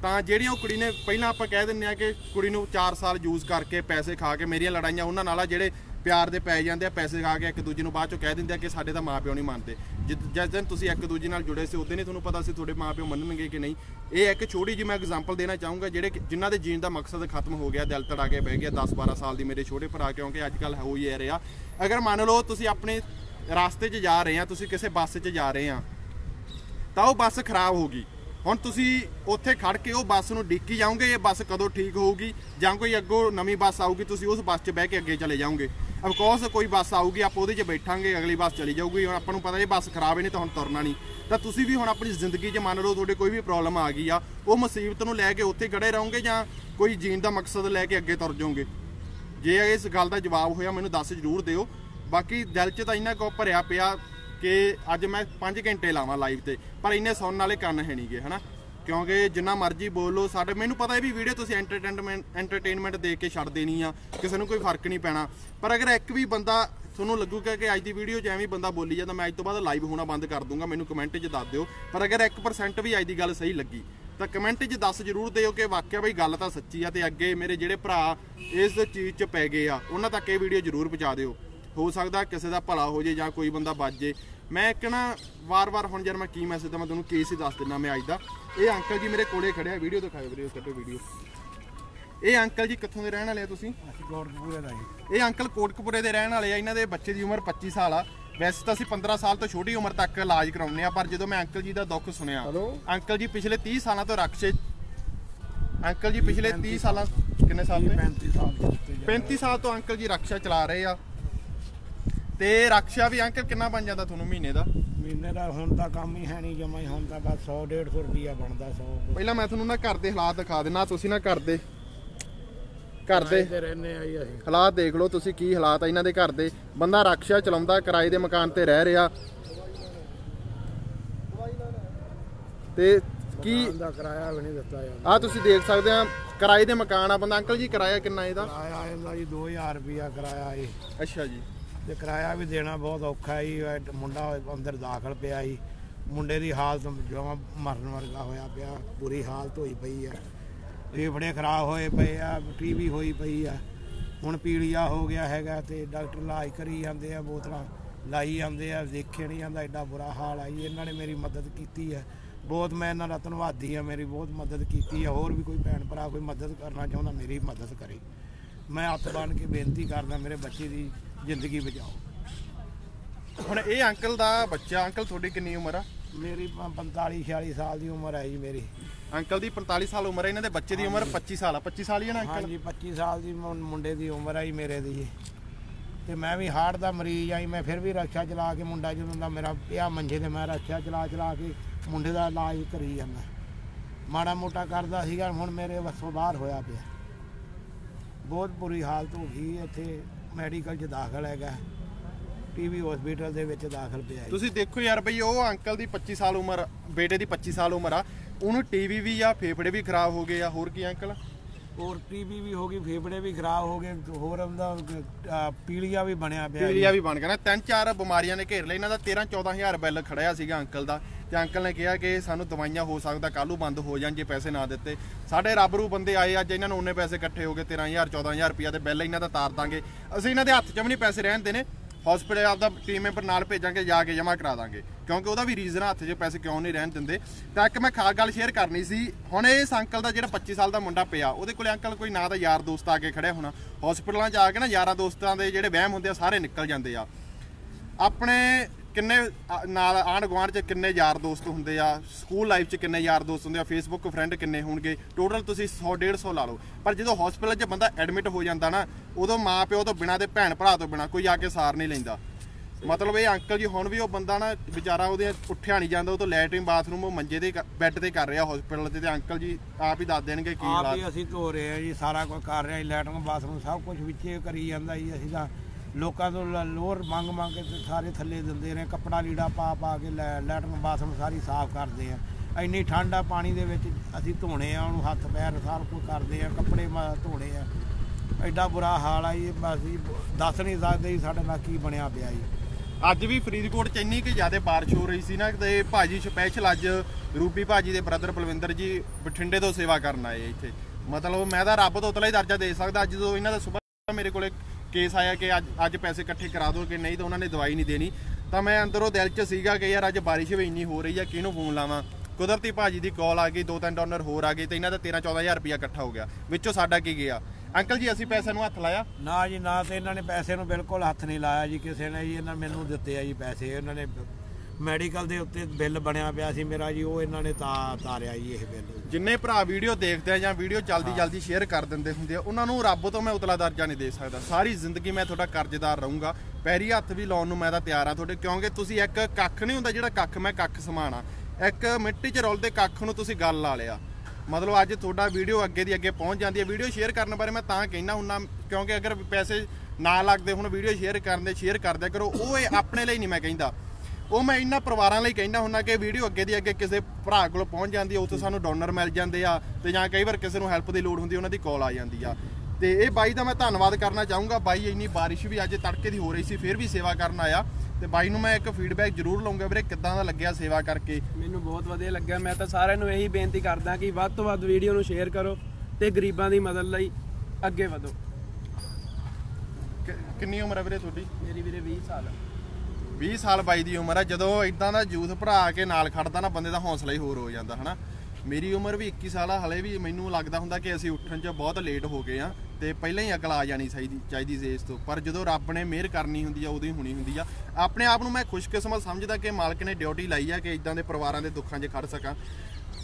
ਤਾਂ ਜਿਹੜੀਆਂ ਉਹ ਕੁੜੀ ਨੇ, ਪਹਿਲਾਂ ਆਪਾਂ ਕਹਿ ਦਿੰਨੇ ਆ ਕਿ ਕੁੜੀ ਨੂੰ 4 ਸਾਲ ਯੂਜ਼ ਕਰਕੇ ਪੈਸੇ ਖਾ ਕੇ ਮੇਰੀਆਂ ਲੜਾਈਆਂ, ਉਹਨਾਂ ਨਾਲ ਆ ਜਿਹੜੇ ਪਿਆਰ ਦੇ ਪੈ ਜਾਂਦੇ ਆ, ਪੈਸੇ ਖਾ ਕੇ ਇੱਕ ਦੂਜੇ ਨੂੰ ਬਾਅਦ ਚੋਂ ਕਹਿ ਦਿੰਦੇ ਆ ਕਿ ਸਾਡੇ ਤਾਂ ਮਾਪਿਓ ਨਹੀਂ ਮੰਨਦੇ। ਜਿਸ ਜਿਸ ਦਿਨ ਤੁਸੀਂ ਇੱਕ ਦੂਜੇ ਨਾਲ ਜੁੜੇ ਸੀ ਉਹਦੇ ਨਹੀਂ ਤੁਹਾਨੂੰ ਪਤਾ ਸੀ ਤੁਹਾਡੇ ਮਾਪਿਓ ਮੰਨਣਗੇ ਕਿ ਨਹੀਂ। ਇਹ ਇੱਕ ਛੋਟੀ ਜਿਹੀ ਮੈਂ ਐਗਜ਼ਾਮਪਲ ਦੇਣਾ ਚਾਹੂੰਗਾ, ਜਿਹੜੇ ਕਿ- ਜਿਨ੍ਹਾਂ ਦੇ ਜੀਣ ਦਾ ਮਕਸਦ ਖਤਮ ਹੋ ਗਿਆ, ਦਿਲ ਤੜਾ ਕੇ ਬਹਿ ਗਿਆ 10 12 ਸਾਲ ਦੀ ਮੇਰੇ ਛੋਟੇ ਭਰਾ, ਕਿਉਂਕਿ ਅੱਜ ਕੱਲ ਹੋ ਹੀ ਇਹ ਰਿਹਾ ਅਗਰ ਮੰਨ ਲਓ ਤੁਸੀਂ ਆਪਣੇ ਰਾਸਤੇ 'ਚ ਜਾ ਰਹੇ ਆ, ਤੁਸੀਂ ਕਿਸੇ ਬੱਸ 'ਚ ਜਾ ਰਹੇ ਆ, ਤਾਂ ਉਹ ਬੱਸ ਖਰਾਬ ਹੋ ਗਈ। ਹੁਣ ਤੁਸੀਂ ਉੱਥੇ ਖੜ ਕੇ ਉਹ ਬੱਸ ਨੂੰ ਡਿੱਕੀ ਜਾਓਗੇ, ਇਹ ਬੱਸ ਕਦੋਂ ਠੀਕ ਹੋਊਗੀ? ਜਾਂ ਕੋਈ ਅੱਗੋਂ ਨਵੀਂ ਬੱਸ ਆਊਗੀ, ਤੁਸੀਂ ਉਸ ਬੱਸ 'ਚ ਬਹਿ ਕੇ ਅੱਗੇ ਚਲੇ ਜਾਓਗੇ। ਆਫ ਕੋਰਸ ਕੋਈ ਬੱਸ ਆਊਗੀ, ਆਪਾਂ ਉਹਦੇ 'ਚ ਬੈਠਾਂਗੇ, ਅਗਲੀ ਬੱਸ ਚਲੀ ਜਾਊਗੀ, ਹੁਣ ਆਪਾਂ ਨੂੰ ਪਤਾ ਇਹ ਬੱਸ ਖਰਾਬ ਹੈ ਨਹੀਂ ਤਾਂ ਹੁਣ ਤੁਰਨਾ ਨਹੀਂ। ਤਾਂ ਤੁਸੀਂ ਵੀ ਹੁਣ ਆਪਣੀ ਜ਼ਿੰਦਗੀ 'ਚ ਮੰਨ ਲਓ ਤੁਹਾਡੇ ਕੋਈ ਵੀ ਪ੍ਰੋਬਲਮ ਆ ਗਈ ਆ, ਉਹ ਮੁਸੀਬਤ ਨੂੰ ਲੈ ਕੇ ਉੱਥੇ ਖੜੇ ਰਹੋਗੇ ਜਾਂ ਕੋਈ ਜੀਣ ਦਾ ਮਕਸਦ ਲੈ ਕੇ ਅੱਗੇ ਤੁਰ ਜਾਓਗੇ? ਜੇ ਇਸ ਗੱਲ ਦਾ ਜਵਾਬ ਹੋਇਆ, ਮੈਨੂੰ ਦੱਸ ਜਰੂਰ ਦਿਓ। ਬਾਕੀ ਦਿਲ 'ਚ ਤਾਂ ਇੰਨਾ ਕੋ ਭਰਿਆ ਪਿਆ ਕਿ ਅੱਜ ਮੈਂ 5 ਘੰਟੇ ਲਾਵਾਂ ਲਾਈਵ ਤੇ, ਪਰ ਇੰਨੇ ਸੁਣਨ ਵਾਲੇ ਕੰਨ ਹੈ ਨਹੀਂਗੇ ਹਨਾ? ਕਿਉਂਕਿ ਜਿੰਨਾ ਮਰਜ਼ੀ ਬੋਲੋ ਸਾਡੇ ਮੈਨੂੰ ਪਤਾ ਇਹ ਵੀ ਵੀਡੀਓ ਤੁਸੀਂ ਐਂਟਰਟੇਨਮੈਂਟ ਐਂਟਰਟੇਨਮੈਂਟ ਦੇ ਕੇ ਛੱਡ ਦੇਣੀ ਆ, ਕਿਸੇ ਨੂੰ ਕੋਈ ਫ਼ਰਕ ਨਹੀਂ ਪੈਣਾ। ਪਰ ਅਗਰ ਇੱਕ ਵੀ ਬੰਦਾ ਤੁਹਾਨੂੰ ਲੱਗੂਗਾ ਕਿ ਅੱਜ ਦੀ ਵੀਡੀਓ 'ਚ ਐਵੇਂ ਬੰਦਾ ਬੋਲੀ ਜਾਂਦਾ, ਮੈਂ ਅੱਜ ਤੋਂ ਬਾਅਦ ਲਾਈਵ ਹੋਣਾ ਬੰਦ ਕਰ ਦੂੰਗਾ, ਮੈਨੂੰ ਕਮੈਂਟ 'ਚ ਦੱਸ ਦਿਓ। ਪਰ ਅਗਰ 1% ਵੀ ਅੱਜ ਦੀ ਗੱਲ ਸਹੀ ਲੱਗੀ, ਤਾਂ ਕਮੈਂਟ 'ਚ ਦੱਸ ਜਰੂਰ ਦਿਓ ਕਿ ਵਾਕਿਆ ਬਈ ਗੱਲ ਤਾਂ ਸੱਚੀ ਆ ਤੇ ਅੱਗੇ ਮੇਰੇ ਜਿਹੜੇ ਭਰਾ ਇਸ ਚੀਜ਼ 'ਚ ਪੈ ਗਏ ਆ, ਉਹਨਾਂ ਤੱਕ ਇਹ ਵੀਡੀਓ ਜਰੂਰ ਪਹੁੰਚਾ ਦਿਓ। ਹੋ ਸਕਦਾ ਕਿਸੇ ਦਾ ਭਲਾ ਹੋ ਜੇ ਜਾਂ ਕੋਈ ਬੰਦਾ ਬਚ ਜੇ। ਮੈਂ ਇੱਕ ਨਾ ਵਾਰ-ਵਾਰ ਹੁਣ ਜਦ ਮੈਂ ਕੀ ਮੈਸੇਜ ਦਵਾਂ ਤੁਹਾਨੂੰ ਕੇਸ ਹੀ ਦੱਸ ਦਿੰਦਾ ਮੈਂ ਅੱਜ ਦਾ। ਇਹ ਅੰਕਲ ਜੀ ਮੇਰੇ ਕੋਲੇ ਖੜੇ ਆ ਵੀਡੀਓ ਦਿਖਾਓ ਵੀਡੀਓ ਕੱਟੋ ਵੀਡੀਓ ਇਹ ਅੰਕਲ ਜੀ ਕਿੱਥੋਂ ਦੇ ਰਹਿਣ ਵਾਲੇ ਆ ਤੁਸੀਂ? ਅਸੀਂ ਕੋਟਕਪੂਰੇ ਦਾ ਜੀ। ਇਹ ਅੰਕਲ ਕੋਟਕਪੁਰੇ ਦੇ ਰਹਿਣ ਵਾਲੇ ਆ ਇਹਨਾਂ ਦੇ ਬੱਚੇ ਦੀ ਉਮਰ 25 ਸਾਲ ਆ। ਵੈਸੇ ਤਾਂ ਅਸੀਂ 15 ਸਾਲ ਤੋਂ ਛੋਟੀ ਉਮਰ ਤੱਕ ਇਲਾਜ ਕਰਾਉਂਦੇ ਆ ਪਰ ਜਦੋਂ ਮੈਂ ਅੰਕਲ ਜੀ ਦਾ ਦੁੱਖ ਸੁਣਿਆ? ਅੰਕਲ ਜੀ ਪਿਛਲੇ 30 ਸਾਲਾਂ ਤੋਂ ਰਕਸ਼ੇ ਅੰਕਲ ਜੀ ਪਿਛਲੇ 30 ਸਾਲਾਂ ਕਿੰਨੇ ਸਾਲ ਤੋਂ 35 ਸਾਲ ਦੇ ਉੱਤੇ ਜਾ 35 ਸਾਲ ਤੋਂ ਅੰਕਲ ਜੀ ਰਕਸ਼ਾ ਚਲਾ ਰਹੇ ਆ। ਤੇ ਰਕਸ਼ਾ ਵੀ ਅੰਕਲ ਕਿੰਨਾ ਬਣ ਜਾਂਦਾ ਤੁਹਾਨੂੰ ਮਹੀਨੇ ਦਾ? ਮਹੀਨੇ ਦਾ ਹੁਣ ਤਾਂ ਕੰਮ ਹੀ ਹੈ ਨਹੀਂ ਜਮਾ ਹੀ ਹੁਣ ਤਾਂ ਬਸ 100 150 ਰੁਪਿਆ ਬਣਦਾ 100 ਪਹਿਲਾਂ ਮੈਂ ਤੁਹਾਨੂੰ ਨਾ ਘਰ ਦੇ ਹਾਲਾਤ ਦਿਖਾ ਦੇਣਾ ਤੁਸੀਂ ਨਾ ਘਰ ਦੇ ਘਰ ਦੇ ਤੇ ਰਹਿੰਦੇ ਆ ਅਸੀਂ। ਹਾਲਾਤ ਦੇਖ ਲਓ ਤੁਸੀਂ ਕੀ ਹਾਲਾਤ ਆ ਇਹਨਾਂ ਦੇ ਘਰ ਦੇ। ਬੰਦਾ ਰਕਸ਼ਾ ਚਲਾਉਂਦਾ ਕਿਰਾਏ ਦੇ ਮਕਾਨ ਤੇ ਰਹਿ ਰਿਹਾ। ਤੇ ਕੀ ਦਾ ਕਿਰਾਇਆ ਵੀ ਨਹੀਂ ਦਿੱਤਾ ਜਾਂਦਾ। ਆ ਤੁਸੀਂ ਦੇਖ ਸਕਦੇ ਆ ਕਿਰਾਏ ਦੇ ਮਕਾਨ ਆ। ਬੰਦਾ ਅੰਕਲ ਜੀ ਕਿਰਾਇਆ ਕਿੰਨਾ ਇਹਦਾ? ਕਿਰਾਇਆ ਇਹਦਾ ਜੀ 2000 ਰੁਪਿਆ ਕਿਰਾਇਆ ਜੀ ਅੱਛਾ ਜੀ। ਤੇ ਕਿਰਾਇਆ ਵੀ ਦੇਣਾ ਬਹੁਤ ਔਖਾ ਜੀ। ਮੁੰਡਾ ਅੰਦਰ ਦਾਖਲ ਪਿਆ ਜੀ। ਮੁੰਡੇ ਦੀ ਹਾਲਤ ਜਮਾਂ ਮਰਨ ਵਰਗਾ ਹੋਇਆ ਪਿਆ। ਬੁਰੀ ਹਾਲਤ ਹੋਈ ਪਈ ਆ। ਫੇਫੜੇ ਖਰਾਬ ਹੋਏ ਪਏ ਆ, ਟੀਵੀ ਹੋਈ ਪਈ ਆ। ਹੁਣ ਪੀਲੀਆ ਹੋ ਗਿਆ ਹੈਗਾ ਤੇ ਡਾਕਟਰ ਇਲਾਜ ਕਰੀ ਜਾਂਦੇ ਆ, ਬੋਤਲਾਂ ਲਾਈ ਜਾਂਦੇ ਆ ਦੇਖੇ ਨਹੀਂ ਜਾਂਦਾ ਐਡਾ ਬੁਰਾ ਹਾਲ ਆ ਜੀ। ਇਹਨਾਂ ਨੇ ਮੇਰੀ ਮਦਦ ਕੀਤੀ ਹੈ ਬਹੁਤ ਮੈਂ ਇਹਨਾਂ ਦਾ ਧੰਨਵਾਦੀ ਆ, ਮੇਰੀ ਬਹੁਤ ਮਦਦ ਕੀਤੀ ਆ। ਹੋਰ ਵੀ ਕੋਈ ਭੈਣ ਭਰਾ ਕੋਈ ਮਦਦ ਕਰਨਾ ਚਾਹੁੰਦਾ, ਮੇਰੀ ਮਦਦ ਕਰੇ। ਮੈਂ ਹੱਥ ਬੰਨ ਕੇ ਬੇਨਤੀ ਕਰਦਾ ਮੇਰੇ ਬੱਚੇ ਦੀ ਜ਼ਿੰਦਗੀ ਬਚਾਓ। ਹੁਣ ਇਹ ਅੰਕਲ ਦਾ ਬੱਚਾ ਅੰਕਲ ਤੁਹਾਡੀ ਕਿੰਨੀ ਉਮਰ ਆ? ਮੇਰੀ 45 46 ਸਾਲ ਦੀ ਉਮਰ ਹੈ ਜੀ ਮੇਰੀ। ਅੰਕਲ ਦੀ 45 ਸਾਲ ਉਮਰ ਹੈ ਇਹਨਾਂ ਦੇ ਬੱਚੇ ਦੀ ਉਮਰ 25 ਸਾਲ ਆ। 25 ਸਾਲ ਹੀ ਹੈ ਨਾ ਅੰਕਲ? ਹਾਂਜੀ 25 ਸਾਲ ਦੀ ਮੁੰ- ਮੁੰਡੇ ਦੀ ਉਮਰ ਹੈ ਜੀ ਮੇਰੇ ਦੀ। ਤੇ ਮੈਂ ਵੀ ਹਾਰਟ ਦਾ ਮਰੀਜ਼ ਆਈ ਮੈਂ ਫਿਰ ਵੀ ਰਕਸ਼ਾ ਚਲਾ ਕੇ ਮੁੰਡਾ ਜਦੋਂ ਦਾ ਮੇਰਾ ਪਿਆ ਮੰਜੇ ਤੇ ਮੈਂ ਰਕਸ਼ਾ ਚਲਾ ਚਲਾ ਕੇ ਮੁੰਡੇ ਦਾ ਇਲਾਜ ਕਰੀ ਜਾਂਦਾ। ਮਾੜਾ ਮੋਟਾ ਕਰਦਾ ਸੀਗਾ ਹੁਣ ਮੇਰੇ ਵੱਸੋਂ ਬਾਹਰ ਹੋਇਆ ਪਿਆ। ਬਹੁਤ ਬੁਰੀ ਹਾਲਤ ਹੋ ਗਈ ਇੱਥੇ। ਮੈਡੀਕਲ 'ਚ ਦਾਖਲ ਹੈਗਾ। ਟੀਵੀ ਹਸਪੀਟਲ ਦੇ ਵਿੱਚ ਦਾਖਲ ਪਿਆ ਜੀ। ਤੁਸੀਂ ਦੇਖੋ ਯਾਰ ਬਈ ਉਹ ਅੰਕਲ ਦੀ 25 ਸਾਲ ਉਮਰ ਬੇਟੇ ਦੀ 25 ਸਾਲ ਉਮਰ ਆ। ਉਹਨੂੰ ਟੀਵੀ ਵੀ ਆ ਫੇਫੜੇ ਵੀ ਖਰਾਬ ਹੋ ਗਏ ਆ। ਹੋਰ ਕੀ ਅੰਕਲ? ਹੋਰ ਟੀਵੀ ਵੀ ਹੋ ਗਈ ਫੇਫੜੇ ਵੀ ਖਰਾਬ ਹੋ ਗਏ ਹੋਰ ਉਹਦਾ ਪੀਲੀਆ ਵੀ ਬਣਿਆ ਪਿਆ। ਪੀਲੀਆ ਵੀ ਬਣ ਗਿਆ ਨਾ। ਤਿੰਨ ਚਾਰ ਬਿਮਾਰੀਆਂ ਨੇ ਘੇਰ ਲਿਆ ਇਹਨਾਂ ਦਾ 13 14000 ਬਿੱਲ ਖੜਿਆ ਸੀਗਾ ਅੰਕਲ ਦਾ। ਤੇ ਅੰਕਲ ਨੇ ਕਿਹਾ ਕਿ ਸਾਨੂੰ ਦਵਾਈਆਂ ਹੋ ਸਕਦਾ, ਕੱਲ੍ਹ ਬੰਦ ਹੋ ਜਾਣ ਜੇ ਪੈਸੇ ਨਾ ਦਿੱਤੇ। ਸਾਡੇ ਰੱਬ ਰੂ ਬੰਦੇ ਆਏ ਅੱਜ, ਇਹਨਾਂ ਨੂੰ ਉਹਨੇ ਪੈਸੇ ਇਕੱਠੇ ਹੋ ਗਏ 13000 14000 ਰੁਪਇਆ ਤੇ ਬਿੱਲ ਇਹਨਾਂ ਦਾ ਤਾਰ ਦਾਂਗੇ। ਅਸੀਂ ਇਹਨਾਂ ਦੇ ਹੱਥ 'ਚ ਵੀ ਨਹੀਂ ਪੈਸੇ ਰਹਿਣ ਦੇਣੇ। ਹਸਪੀਟਲ ਆਪਦਾ ਟੀਮ ਮੈਂਬਰ ਨਾਲ ਭੇਜਾਂਗੇ, ਜਾ ਕੇ ਜਮ੍ਹਾਂ ਕਰਾ ਦਾਂਗੇ। ਕਿਉਂਕਿ ਉਹਦਾ ਵੀ ਰੀਜ਼ਨ ਹੱਥ 'ਚ ਪੈਸੇ ਕਿਉਂ ਨਹੀਂ ਰਹਿਣ ਦਿੰਦੇ। ਤਾਂ ਇੱਕ ਮੈਂ ਖਾਸ ਗੱਲ ਸ਼ੇਅਰ ਕਰਨੀ ਸੀ, ਹੁਣ ਇਸ ਅੰਕਲ ਦਾ ਜਿਹੜਾ 25 ਸਾਲ ਦਾ ਮੁੰਡਾ ਪਿਆ, ਉਹਦੇ ਕੋਲੇ ਅੰਕਲ ਕੋਈ ਨਾ ਤਾਂ ਯਾਰ ਦੋਸਤ ਆ ਕੇ ਖੜਿਆ ਹੋਣਾ। ਹਸਪੀਟਲਾਂ 'ਚ ਆ ਕੇ ਨਾ ਯਾਰਾਂ ਦੋਸਤਾਂ ਦੇ ਜਿਹੜੇ ਵਹਿਮ ਹੁੰਦੇ ਆ, ਸਾਰੇ ਨਿਕਲ ਜਾਂਦੇ ਆ। ਆਪਣੇ ਕਿੰਨੇ ਆ- ਨਾਲ ਆਂਢ ਗੁਆਂਢ ਚ ਕਿੰਨੇ ਯਾਰ ਦੋਸਤ ਹੁੰਦੇ ਆ? ਸਕੂਲ ਲਾਈਫ ਚ ਕਿੰਨੇ ਯਾਰ ਦੋਸਤ ਹੁੰਦੇ ਆ? ਫੇਸਬੁੱਕ ਫਰੈਂਡ ਕਿੰਨੇ ਹੋਣਗੇ? ਟੋਟਲ ਤੁਸੀਂ 100 150 ਲਾ ਲਓ। ਪਰ ਜਦੋਂ ਹਸਪੀਟਲ 'ਚ ਬੰਦਾ ਐਡਮਿਟ ਹੋ ਜਾਂਦਾ ਨਾ ਉਦੋਂ ਮਾਂ ਪਿਓ ਤੋਂ ਬਿਨਾ ਤੇ ਭੈਣ ਭਰਾ ਤੋਂ ਬਿਨਾ ਕੋਈ ਆ ਕੇ ਸਾਰ ਨਹੀਂ ਲੈਂਦਾ। ਮਤਲਬ ਇਹ ਅੰਕਲ ਜੀ ਹੁਣ ਵੀ ਉਹ ਬੰਦਾ ਨਾ ਵਿਚਾਰਾ ਉਹਦੇ ਉੱਠਿਆ ਨਹੀਂ ਜਾਂਦਾ ਉਹ ਤੋਂ ਲੈਟਰਿਨ ਬਾਥਰੂਮ ਉਹ ਮੰਜੇ ਦੇ ਬੈੱਡ ਤੇ ਕਰ ਰਿਹਾ ਹਸਪੀਟਲ ਤੇ ਤੇ ਅੰਕਲ ਜੀ ਆਪ ਹੀ ਦੱਸ ਦੇਣਗੇ ਕੀ ਆਪ ਹਾਲਾਤ। ਹੀ ਅਸੀਂ ਧੋ ਰਹੇ ਹਾਂ ਜੀ ਸਾਰਾ ਕੁਝ ਕਰ ਰਹੇ ਹਾਂ ਲੈਟਰਿੰਗ ਬਾਥਰੂਮ ਸਭ ਕੁਝ ਵਿੱਚੇ ਕਰੀ ਜਾਂਦਾ ਜੀ ਅਸੀਂ ਤਾਂ। ਲੋਕਾਂ ਤੋਂ ਲ- ਲੋਰ ਮੰਗ ਮੰਗ ਕੇ ਤੇ ਸਾਰੇ ਥੱਲੇ ਦਿੰਦੇ ਨੇ, ਕੱਪੜਾ ਲੀੜਾ ਪਾ ਪਾ ਕੇ ਲੈ- ਲੈਟਰਿੰਗ ਬਾਥਰੂਮ ਸਾਰੀ ਸਾਫ਼ ਕਰਦੇ ਆ। ਇੰਨੀ ਠੰਡ ਆ, ਪਾਣੀ ਦੇ ਵਿੱਚ ਅਸੀਂ ਧੋਣੇ ਆ, ਉਹਨੂੰ ਹੱਥ ਪੈਰ ਸਾਰਾ ਕੁਝ ਕਰਦੇ ਆ, ਕੱਪੜੇ ਧੋਣੇ ਆ। ਐਡਾ ਬੁਰਾ ਹਾਲ ਆ ਜੀ, ਅਸੀਂ ਦੱਸ ਨਹੀਂ ਸਕਦੇ ਸਾਡੇ ਨਾਲ ਕੀ ਬਣਿਆ ਪਿਆ ਜੀ। ਅੱਜ ਵੀ ਫਰੀਦਕੋਟ ਚ ਇੰਨੀ ਕਿ ਜ਼ਿਆਦਾ ਬਾਰਿਸ਼ ਹੋ ਰਹੀ ਸੀ ਨਾ ਤੇ ਭਾਜੀ ਸਪੈਸ਼ਲ ਅੱਜ ਰੂਬੀ ਭਾਜੀ ਦੇ ਬ੍ਰਦਰ ਬਲਵਿੰਦਰ ਜੀ ਬਠਿੰਡੇ ਤੋਂ ਸੇਵਾ ਕਰਨ ਆਏ ਇੱਥੇ। ਮਤਲਬ ਮੈਂ ਤਾਂ ਰੱਬ ਤੋਂ ਉਤਲਾ ਹੀ ਦਰਜਾ ਦੇ ਸਕਦਾ, ਅੱਜ ਜਦੋਂ ਇਹਨਾਂ ਦਾ ਸਵੇਰ ਮੇਰੇ ਕੋਲੇ ਕੇਸ ਆਇਆ ਕਿ ਅੱਜ ਅੱਜ ਪੈਸੇ ਇਕੱਠੇ ਕਰਾ ਦੋ ਕਿ ਨਹੀਂ, ਤਾਂ ਉਹਨਾਂ ਨੇ ਦਵਾਈ ਨਹੀਂ ਦੇਣੀ। ਤਾਂ ਮੈਂ ਅੰਦਰੋਂ ਦਿਲ 'ਚ ਸੀਗਾ ਕਿ ਯਾਰ ਅੱਜ ਬਾਰਿਸ਼ ਵੀ ਇੰਨੀ ਹੋ ਰਹੀ ਆ, ਕਿਹਨੂੰ ਫੋਨ ਲਾਵਾਂ? ਕੁਦਰਤੀ ਭਾਜੀ ਦੀ ਕਾਲ ਆ ਗਈ ਦੋ ਤਿੰਨ ਡੋਨਰ ਹੋਰ ਆ ਗਏ, ਤੇ ਇਹਨਾਂ ਦਾ 13 14000 ਰੁਪਇਆ ਇਕੱਠਾ ਹੋ ਗਿਆ। ਵਿੱਚੋਂ ਸਾਡਾ ਕੀ ਗਿਆ? ਅੰਕਲ ਜੀ, ਅਸੀਂ ਪੈਸੇ ਨੂੰ ਹੱਥ ਲਾਇਆ? ਨਾ ਜੀ, ਨਾ ਤੇ ਇਹਨਾਂ ਨੇ ਪੈਸੇ ਨੂੰ ਬਿਲਕੁਲ ਹੱਥ ਨਹੀਂ ਲਾਇਆ ਜੀ, ਕਿਸੇ ਨੇ ਜੀ ਇਹਨਾਂ ਮੈਨੂੰ ਦਿੱਤੇ ਆ ਜੀ ਪੈਸੇ, ਇਹਨਾਂ ਨੇ ਮੈਡੀਕਲ ਦੇ ਉੱਤੇ ਬਿੱਲ ਬਣਿਆ ਪਿਆ ਸੀ ਮੇਰਾ ਜੀ ਉਹ ਇਹਨਾਂ ਨੇ ਤਾ ਤਾਰਿਆ ਜੀ ਇਹ ਬਿੱਲ। ਜਿੰਨੇ ਭਰਾ ਵੀਡੀਓ ਦੇਖਦੇ ਆ ਜਾਂ ਵੀਡੀਓ ਜਲਦੀ ਜਲਦੀ ਸ਼ੇਅਰ ਕਰ ਦਿੰਦੇ ਹੁੰਦੇ ਆ ਉਹਨਾਂ ਨੂੰ ਰੱਬ ਤੋਂ ਮੈਂ ਉਤਲਾ ਦਰਜਾ ਨਹੀਂ ਦੇ ਸਕਦਾ। ਸਾਰੀ ਜ਼ਿੰਦਗੀ ਮੈਂ ਤੁਹਾਡਾ ਕਰਜ਼ਦਾਰ ਰਹੂੰਗਾ ਪੈਰੀ ਹੱਥ ਵੀ ਲਾਉਣ ਨੂੰ ਮੈਂ ਤਾਂ ਤਿਆਰ ਆ ਤੁਹਾਡੇ ਕਿਉਂਕਿ ਤੁਸੀਂ ਇੱਕ ਕੱਖ ਨਹੀਂ ਹੁੰਦਾ ਜਿਹੜਾ ਕੱਖ ਮੈਂ ਕੱਖ ਸਮਾਣਾ। ਇੱਕ ਮਿੱਟੀ 'ਚ ਰੁਲਦੇ ਕੱਖ ਨੂੰ ਤੁਸੀਂ ਗੱਲ ਲਾ ਲਿਆ। ਮਤਲਬ ਅੱਜ ਤੁਹਾਡਾ ਵੀਡੀਓ ਅੱਗੇ ਦੀ ਅੱਗੇ ਪਹੁੰਚ ਜਾਂਦੀ ਹੈ। ਵੀਡੀਓ ਸ਼ੇਅਰ ਕਰਨ ਬਾਰੇ ਮੈਂ ਤਾਂ ਕਹਿਣਾ ਹੁੰਨਾ ਕਿਉਂਕਿ ਅਗਰ ਪੈਸੇ ਨਾ ਲੱਗਦੇ ਹੁਣ ਵੀਡੀਓ ਸ਼ੇਅਰ ਕਰਨ ਦੇ ਸ਼ੇਅਰ ਕਰਦਿਆ ਕਰੋ ਉਹ ਇਹ ਆਪਣੇ ਲਈ ਨਹੀਂ ਮੈਂ ਕਹਿੰਦਾ। ਉਹ ਮੈਂ ਇਹਨਾਂ ਪਰਿਵਾਰਾਂ ਲਈ ਕਹਿੰਦਾ ਹੁੰਦਾ ਕਿ ਵੀਡੀਓ ਅੱਗੇ ਦੀ ਅੱਗੇ ਕਿਸੇ ਭਰਾ ਕੋਲ ਪਹੁੰਚ ਜਾਂਦੀ ਹੈ ਉੱਥੇ ਸਾਨੂੰ ਡੋਨਰ ਮਿਲ ਜਾਂਦੇ ਆ ਤੇ ਜਾਂ ਕਈ ਵਾਰ ਕਿਸੇ ਨੂੰ ਹੈਲਪ ਦੀ ਲੋੜ ਹੁੰਦੀ ਉਹਨਾਂ ਦੀ ਕਾਲ ਆ ਜਾਂਦੀ ਆ। ਤੇ ਇਹ ਬਾਈ ਦਾ ਮੈਂ ਧੰਨਵਾਦ ਕਰਨਾ ਚਾਹੂੰਗਾ। ਬਾਈ ਇੰਨੀ ਬਾਰਿਸ਼ ਵੀ ਅੱਜ ਤੜਕੇ ਦੀ ਹੋ ਰਹੀ ਸੀ ਫਿਰ ਵੀ ਸੇਵਾ ਕਰਨ ਆਇਆ। ਤੇ ਬਾਈ ਨੂੰ ਮੈਂ ਇੱਕ ਫੀਡਬੈਕ ਜ਼ਰੂਰ ਲਵਾਂਗਾ ਵੀਰੇ ਕਿੱਦਾਂ ਦਾ ਲੱਗਿਆ ਸੇਵਾ ਕਰਕੇ? ਮੈਨੂੰ ਬਹੁਤ ਵਧੀਆ ਲੱਗਿਆ। ਮੈਂ ਤਾਂ ਸਾਰਿਆਂ ਨੂੰ ਇਹੀ ਬੇਨਤੀ ਕਰਦਾ ਕਿ ਵੱਧ ਤੋਂ ਵੱਧ ਵੀਡੀਓ ਨੂੰ ਸ਼ੇਅਰ ਕਰੋ ਤੇ ਗਰੀਬਾਂ ਦੀ ਮਦਦ ਲਈ ਅੱਗੇ ਵਧੋ। ਕਿੰਨੀ ਉਮਰ ਹੈ ਵੀਰੇ ਤੁਹਾਡੀ? ਮੇਰੀ ਵੀਰੇ 20 ਸਾਲ 20 ਸਾਲ ਬਾਈ ਦੀ ਉਮਰ ਹੈ ਜਦੋਂ ਇਦਾਂ ਦਾ ਯੂਥ ਭਰਾ ਆ ਕੇ ਨਾਲ ਖੜਦਾ ਨਾ, ਬੰਦੇ ਦਾ ਹੌਸਲਾ ਹੀ ਹੋਰ ਹੋ ਜਾਂਦਾ, ਹਨਾ? ਮੇਰੀ ਉਮਰ ਵੀ 21 ਸਾਲ ਆ, ਹਲੇ ਵੀ ਮੈਨੂੰ ਲੱਗਦਾ ਹੁੰਦਾ ਕਿ ਅਸੀਂ ਉੱਠਣ 'ਚ ਬਹੁਤ ਲੇਟ ਹੋ ਗਏ ਆ ਤੇ ਪਹਿਲਾਂ ਹੀ ਅਕਲ ਆ ਜਾਣੀ ਚਾਹੀਦੀ ਚਾਹੀਦੀ ਸੀ ਇਸ ਤੋਂ ਪਰ ਜਦੋਂ ਰੱਬ ਨੇ ਮਿਹਰ ਕਰਨੀ ਹੁੰਦੀ ਆ, ਉਦੋਂ ਹੀ ਹੋਣੀ ਹੁੰਦੀ ਆ। ਆਪਣੇ ਆਪ ਨੂੰ ਮੈਂ ਖੁਸ਼ਕਿਸਮਤ ਸਮਝਦਾ ਕਿ ਮਾਲਕ ਨੇ ਡਿਊਟੀ ਲਾਈ ਆ ਕਿ ਇਦਾਂ ਦੇ ਪਰਿਵਾਰਾਂ ਦੇ ਦੁੱਖਾਂ 'ਚ ਖੜ ਸਕਾਂ।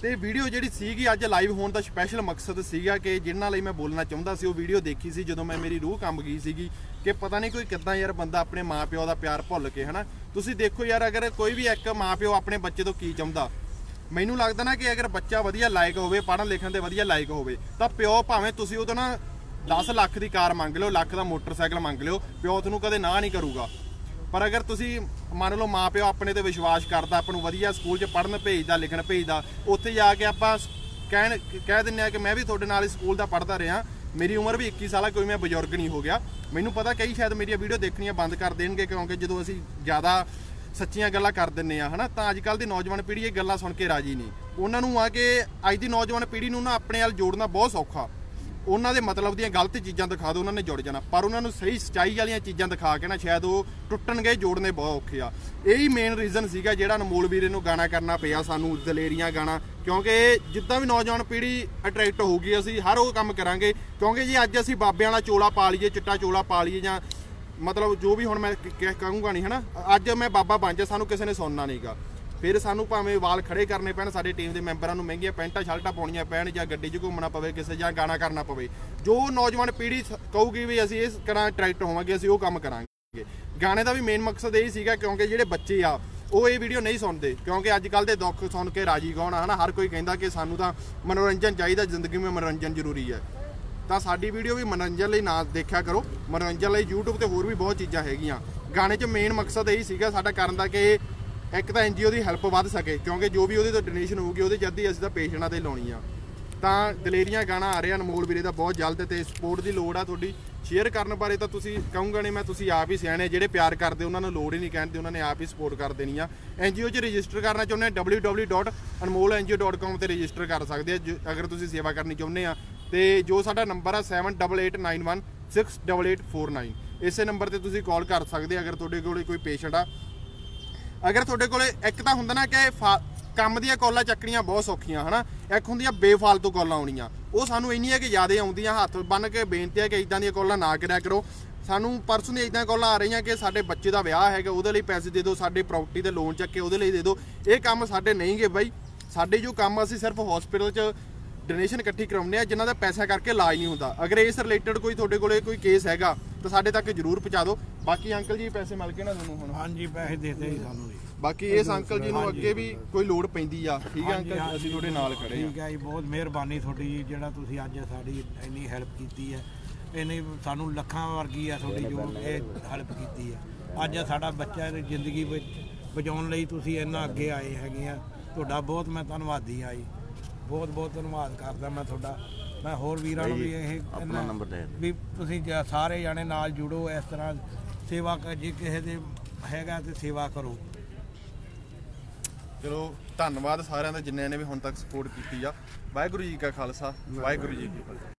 ਤੇ ਵੀਡੀਓ ਜਿਹੜੀ ਸੀਗੀ ਅੱਜ ਲਾਈਵ ਹੋਣ ਦਾ ਸਪੈਸ਼ਲ ਮਕਸਦ ਸੀਗਾ ਕਿ ਜਿਨ੍ਹਾਂ ਲਈ ਮੈਂ ਬੋਲਣਾ ਚਾਹੁੰਦਾ ਸੀ, ਉਹ ਵੀਡੀਓ ਦੇਖੀ ਸੀ ਜਦੋਂ ਮੈਂ ਮੇਰੀ ਰੂਹ ਕੰਬ ਗਈ ਸੀਗੀ ਕਿ ਪਤਾ ਨਹੀਂ ਕੋਈ ਕਿੱਦਾਂ ਯਾਰ ਬੰਦਾ ਆਪਣੇ ਮਾਪਿਓ ਦਾ ਪਿਆਰ ਭੁੱਲ ਕੇ, ਹਨਾ? ਤੁਸੀਂ ਦੇਖੋ ਯਾਰ, ਅਗਰ ਕੋਈ ਵੀ ਇੱਕ ਮਾਪਿਓ ਆਪਣੇ ਬੱਚੇ ਤੋਂ ਕੀ ਚਾਹੁੰਦਾ? ਮੈਨੂੰ ਲੱਗਦਾ ਨਾ ਕਿ ਅਗਰ ਬੱਚਾ ਵਧੀਆ ਲਾਇਕ ਹੋਵੇ, ਪੜ੍ਹਨ ਲਿਖਣ ਦੇ ਵਧੀਆ ਲਾਇਕ ਹੋਵੇ, ਤਾਂ ਪਿਓ ਭਾਵੇਂ ਤੁਸੀਂ ਉਹਦੋਂ ਨਾ 10 ਲੱਖ ਦੀ ਕਾਰ ਮੰਗ ਲਿਓ, ਲੱਖ ਦਾ ਮੋਟਰਸਾਈਕਲ ਮੰਗ ਲਿਓ, ਪਿਓ ਤੁਹਾਨੂੰ ਕਦੇ ਨਾ ਨਹੀਂ ਕਰੂਗਾ। ਪਰ ਅਗਰ ਤੁਸੀਂ ਮੰਨ ਲਓ ਮਾਪਿਓ ਆਪਣੇ ਤੇ ਵਿਸ਼ਵਾਸ ਕਰਦਾ, ਆਪਾਂ ਨੂੰ ਵਧੀਆ ਸਕੂਲ 'ਚ ਪੜ੍ਹਨ ਭੇਜਦਾ, ਲਿਖਣ ਭੇਜਦਾ, ਉੱਥੇ ਜਾ ਕੇ ਆਪਾਂ ਕਹਿਣ, ਕਹਿ ਦਿੰਨੇ ਆ ਕਿ ਮੈਂ ਵੀ ਤੁਹਾਡੇ ਨਾਲ ਹੀ ਸਕੂਲ ਦਾ ਪੜ੍ਹਦਾ ਰਿਹਾ, ਮੇਰੀ ਉਮਰ ਵੀ 21 ਸਾਲ ਆ, ਕੋਈ ਮੈਂ ਬਜ਼ੁਰਗ ਨਹੀਂ ਹੋ ਗਿਆ। ਮੈਨੂੰ ਪਤਾ ਕਈ ਸ਼ਾਇਦ ਮੇਰੀਆਂ ਵੀਡੀਓ ਦੇਖਣੀਆਂ ਬੰਦ ਕਰ ਦੇਣਗੇ, ਕਿਉਂਕਿ ਜਦੋਂ ਅਸੀਂ ਜ਼ਿਆਦਾ ਸੱਚੀਆਂ ਗੱਲਾਂ ਕਰ ਦਿੰਨੇ ਆ ਹਨਾ, ਤਾਂ ਅੱਜ ਕੱਲ ਦੀ ਨੌਜਵਾਨ ਪੀੜ੍ਹੀ ਇਹ ਗੱਲਾਂ ਸੁਣ ਕੇ ਰਾਜੀ ਨਹੀਂ। ਉਹਨਾਂ ਨੂੰ ਆ ਕੇ ਅੱਜ ਦੀ ਨੌਜਵਾਨ ਪੀੜ੍ਹੀ ਨੂੰ ਨਾ ਆਪਣੇ ਨਾਲ ਜੋੜਨਾ ਬਹੁਤ ਸੌਖਾ। ਉਹਨਾਂ ਦੇ ਮਤਲਬ ਦੀਆਂ ਗਲਤ ਚੀਜ਼ਾਂ ਦਿਖਾ ਦਿਓ ਉਹਨਾਂ ਨੇ ਜੁੜ ਜਾਣਾ। ਪਰ ਉਹਨਾਂ ਨੂੰ ਸਹੀ ਸਚਾਈ ਵਾਲੀਆਂ ਚੀਜ਼ਾਂ ਦਿਖਾ ਕੇ ਨਾ ਸ਼ਾਇਦ ਉਹ ਟੁੱਟਣਗੇ, ਜੋੜਨੇ ਬਹੁਤ ਔਖੇ ਆ। ਇਹੀ ਮੇਨ ਰੀਜ਼ਨ ਸੀਗਾ ਜਿਹੜਾ ਅਨਮੋਲ ਵੀਰੇ ਨੂੰ ਗਾਣਾ ਕਰਨਾ ਪਿਆ ਸਾਨੂੰ, ਦਲੇਰੀਆਂ ਗਾਣਾ। ਕਿਉਂਕਿ ਜਿੱਦਾਂ ਵੀ ਨੌਜਵਾਨ ਪੀੜ੍ਹੀ ਅਟਰੈਕਟ ਹੋਊਗੀ, ਅਸੀਂ ਹਰ ਉਹ ਕੰਮ ਕਰਾਂਗੇ। ਕਿਉਂਕਿ ਜੀ ਅੱਜ ਅਸੀਂ ਬਾਬਿਆਂ ਵਾਲਾ ਚੋਲਾ ਪਾ ਲਈਏ, ਚਿੱਟਾ ਚੋਲਾ ਪਾ ਲਈਏ ਜਾਂ ਮਤਲਬ ਜੋ ਵੀ ਹੁਣ ਮੈਂ ਕ- ਕਹੂੰਗਾ ਨਹੀਂ ਹਨਾ? ਅੱਜ ਮੈਂ ਬਾਬਾ ਬਣ ਜਾ, ਸਾਨੂੰ ਕਿਸੇ ਨੇ ਸੁਣਨਾ ਨਹੀਂਗਾ ਫਿਰ ਸਾਨੂੰ ਭਾਵੇਂ ਵਾਲ ਖੜੇ ਕਰਨੇ ਪੈਣ, ਸਾਡੇ ਟੀਮ ਦੇ ਮੈਂਬਰਾਂ ਨੂੰ ਮਹਿੰਗੀਆਂ ਪੈਂਟਾਂ, ਸ਼ਰਟਾਂ ਪਾਉਣੀਆਂ ਪੈਣ ਜਾਂ ਗੱਡੀ 'ਚ ਘੁੰਮਣਾ ਪਵੇ, ਕਿਸੇ ਜਾਂ ਗਾਣਾ ਕਰਨਾ ਪਵੇ। ਜੋ ਨੌਜਵਾਨ ਪੀੜ੍ਹੀ ਕਹੂਗੀ ਵੀ ਅਸੀਂ ਇਸ ਤਰ੍ਹਾਂ ਅਟਰੈਕਟ ਹੋਵਾਂਗੇ, ਅਸੀਂ ਉਹ ਕੰਮ ਕਰਾਂਗੇ। ਗਾਣੇ ਦਾ ਵੀ ਮੇਨ ਮਕਸਦ ਇਹ ਸੀਗਾ, ਕਿਉਂਕਿ ਜਿਹੜੇ ਬੱਚੇ ਆ, ਉਹ ਇਹ ਵੀਡੀਓ ਨਹੀਂ ਸੁਣਦੇ। ਕਿਉਂਕਿ ਅੱਜ ਕੱਲ ਦੇ ਦੁੱਖ ਸੁਣ ਕੇ ਰਾਜੀ ਕੌਣ ਆ, ਹਨਾ? ਹਰ ਕੋਈ ਕਹਿੰਦਾ ਕਿ ਸਾਨੂੰ ਤਾਂ ਮਨੋਰੰਜਨ ਚਾਹੀਦਾ, ਜ਼ਿੰਦਗੀ ਵਿੱਚ ਮਨੋਰੰਜਨ ਜ਼ਰੂਰੀ ਹੈ। ਤਾਂ ਸਾਡੀ ਵੀਡੀਓ ਵੀ ਮਨੋਰੰਜਨ ਲਈ ਨਾ ਦੇਖਿਆ ਕਰੋ। ਮਨੋਰੰਜਨ ਲਈ YouTube ਤੇ ਹੋਰ ਵੀ ਬਹੁਤ ਚੀਜ਼ਾਂ ਹੈਗੀਆਂ। ਗਾਣੇ 'ਚ ਮੇਨ ਮਕਸਦ ਇਹੀ ਸੀਗਾ ਸਾਡਾ ਕਰਨ ਦਾ ਕਿ ਇੱਕ ਤਾਂ ਐਨਜੀਓ ਦੀ ਹੈਲਪ ਵੱਧ ਸਕੇ, ਕਿਉਂਕਿ ਜੋ ਵੀ ਉਹਦੇ ਤੋਂ ਡੋਨੇਸ਼ਨ ਹੋਊਗੀ, ਉਹਦੇ ਜੱਦੀ ਅਸੀਂ ਤਾਂ ਪੇਸ਼ੈਂਟਾਂ ਤੇ ਲਾਉਣੀ ਆ। ਤਾਂ ਦਲੇਰੀਆਂ ਗਾਣਾ ਆ ਰਿਹਾ, ਅਨਮੋਲ ਵੀਰੇ ਦਾ ਬਹੁਤ ਜਲਦ ਤੇ ਸਪੋਰਟ ਦੀ ਲੋੜ ਆ ਤੁਹਾਡੀ। ਸ਼ੇਅਰ ਕਰਨ ਬਾਰੇ ਤਾਂ ਤੁਸੀਂ ਕਹੂੰਗਾ ਨਹੀਂ ਮੈਂ, ਤੁਸੀਂ ਆਪ ਹੀ ਸਿਆਣੇ ਜਿਹੜੇ ਪਿਆਰ ਕਰਦੇ, ਉਹਨਾਂ ਨੂੰ ਲੋੜ ਹੀ ਨਹੀਂ ਕਹਿਣ ਦੀ, ਉਹਨਾਂ ਨੇ ਆਪ ਹੀ ਸਪੋਰਟ ਕਰ ਦੇਣੀ ਆ। ਐਨਜੀਓ 'ਚ ਰਜਿਸਟਰ ਕਰਨਾ ਚਾਹੁੰਦੇ ਆ www.anmolngio.com ਤੇ ਰਜਿਸਟਰ ਕਰ ਸਕਦੇ ਆ, ਜੋ- ਅਗਰ ਤੁਸੀਂ ਸੇਵਾ ਕਰਨੀ ਚਾਹੁੰਦੇ ਆ। ਤੇ ਜੋ ਸਾਡਾ ਨੰਬਰ ਆ 7889168849 ਇਸੇ ਨੰਬਰ ਤੇ ਤੁਸੀਂ ਕਾਲ ਕਰ ਸਕਦੇ ਅਗਰ ਤੁਹਾਡੇ ਕੋਲ ਕੋਈ ਪੇਸ਼ੈਂਟ ਆ। ਅਗਰ ਤੁਹਾਡੇ ਕੋਲੇ ਇੱਕ ਤਾਂ ਹੁੰਦਾ ਨਾ ਕਿ ਫਾ- ਕੰਮ ਦੀਆਂ ਕਾਲਾਂ ਚੱਕਣੀਆਂ ਬਹੁਤ ਸੌਖੀਆਂ, ਹਨਾ? ਇੱਕ ਹੁੰਦੀਆਂ ਬੇਫਾਲਤੂ ਕਾਲਾਂ ਆਉਣੀਆਂ। ਉਹ ਸਾਨੂੰ ਇੰਨੀਆਂ ਕਿ ਜ਼ਿਆਦਾ ਆਉਂਦੀਆਂ, ਹੱਥ ਬੰਨ ਕੇ ਬੇਨਤੀ ਹੈ ਕਿ ਇਦਾਂ ਦੀਆਂ ਕਾਲਾਂ ਨਾ ਕਰਿਆ ਕਰੋ। ਸਾਨੂੰ ਪਰਸੋਂ ਦੀ ਇਦਾਂ ਕਾਲਾਂ ਆ ਰਹੀਆਂ ਕਿ ਸਾਡੇ ਬੱਚੇ ਦਾ ਵਿਆਹ ਹੈਗਾ, ਉਹਦੇ ਲਈ ਪੈਸੇ ਦੇ ਦਿਓ, ਸਾਡੇ ਪ੍ਰਾਪਰਟੀ ਤੇ ਲੋਨ ਚੱਕੇ ਉਹਦੇ ਲਈ ਦੇ ਦਿਓ। ਇਹ ਕੰਮ ਸਾਡੇ ਨਹੀਂਗੇ ਬਾਈ। ਸਾਡੇ ਜੋ ਕੰਮ ਅਸੀਂ ਸਿਰਫ ਹਸਪੀਟਲ 'ਚ ਡੋਨੇਸ਼ਨ ਇਕੱਠੀ ਕਰਾਉਂਦੇ ਆ ਜਿਨ੍ਹਾਂ ਦਾ ਪੈਸਾ ਕਰਕੇ ਇਲਾਜ ਨਹੀਂ ਹੁੰਦਾ। ਅਗਰ ਇਸ ਰਿਲੇਟਡ ਕੋਈ ਤੁਹਾਡੇ ਕੋਲੇ ਕੋਈ ਕੇਸ ਹੈਗਾ ਤਾਂ ਸਾਡੇ ਤੱਕ ਜਰੂਰ ਪਹੁੰਚਾ ਦਿਓ। ਬਾਕੀ ਅੰਕਲ ਜੀ ਪੈਸੇ ਮਿਲ ਗਏ ਨਾ ਤੁਹਾਨੂੰ ਹੁਣ? ਹਾਂਜੀ ਪੈਸੇ ਦੇਤੇ ਜੀ ਸਾਨੂੰ ਜੀ। ਬਾਕੀ ਇਸ ਅੰਕਲ ਜੀ ਨੂੰ ਅੱਗੇ ਵੀ ਕੋਈ ਲੋੜ ਪੈਂਦੀ ਆ। ਠੀਕ ਹੈ ਅੰਕਲ। ਅਸੀਂ ਤੁਹਾਡੇ ਨਾਲ ਖੜੇ ਆ। ਠੀਕ ਹੈ ਜੀ ਬਹੁਤ ਮਿਹਰਬਾਨੀ ਤੁਹਾਡੀ ਜੀ ਜਿਹੜਾ ਤੁਸੀਂ ਅੱਜ ਸਾਡੀ ਇੰਨੀ ਹੈਲਪ ਕੀਤੀ ਹੈ। ਇੰਨੀ ਸਾਨੂੰ ਲੱਖਾਂ ਵਰਗੀ ਆ ਤੁਹਾਡੀ ਜੋ ਇਹ ਹੈਲਪ ਕੀਤੀ ਹੈ। ਅੱਜ ਸਾਡਾ ਬੱਚਾ ਦੀ ਜ਼ਿੰਦਗੀ ਵਿੱਚ ਬਚਾਉਣ ਲਈ ਤੁਸੀਂ ਇੰਨਾ ਅੱਗੇ ਆਏ ਹੈਗੇ ਆ। ਤੁਹਾਡਾ ਬਹੁਤ ਮੈਂ ਧੰਨਵਾਦੀ ਆ ਜੀ। ਬਹੁਤ ਬਹੁਤ ਧੰਨਵਾਦ ਕਰਦਾ ਮੈਂ ਤੁਹਾਡਾ। ਮੈਂ ਹੋਰ ਵੀਰਾਂ ਨੂੰ ਵੀ ਇਹ ਆਪਣਾ ਨੰਬਰ ਦੇ ਵੀ ਤੁਸੀਂ ਜ- ਸਾਰੇ ਜਾਣੇ ਨਾਲ ਜੁੜੋ ਇਸ ਤਰ੍ਹਾਂ ਸੇਵਾ ਕਰ ਜੇ ਕਿਸੇ ਦੇ ਹੈਗਾ ਤੇ ਸੇਵਾ ਕਰੋ। ਚਲੋ ਧੰਨਵਾਦ ਸਾਰਿਆਂ ਦਾ ਜਿਨ੍ਹਾਂ ਨੇ ਵੀ ਹੁਣ ਤੱਕ ਸਪੋਰਟ ਕੀਤੀ ਆ। ਵਾਹਿਗੁਰੂ ਜੀ ਕਾ ਖਾਲਸਾ ਵਾਹਿਗੁਰੂ ਜੀ ਕੀ ਫਤਿਹ।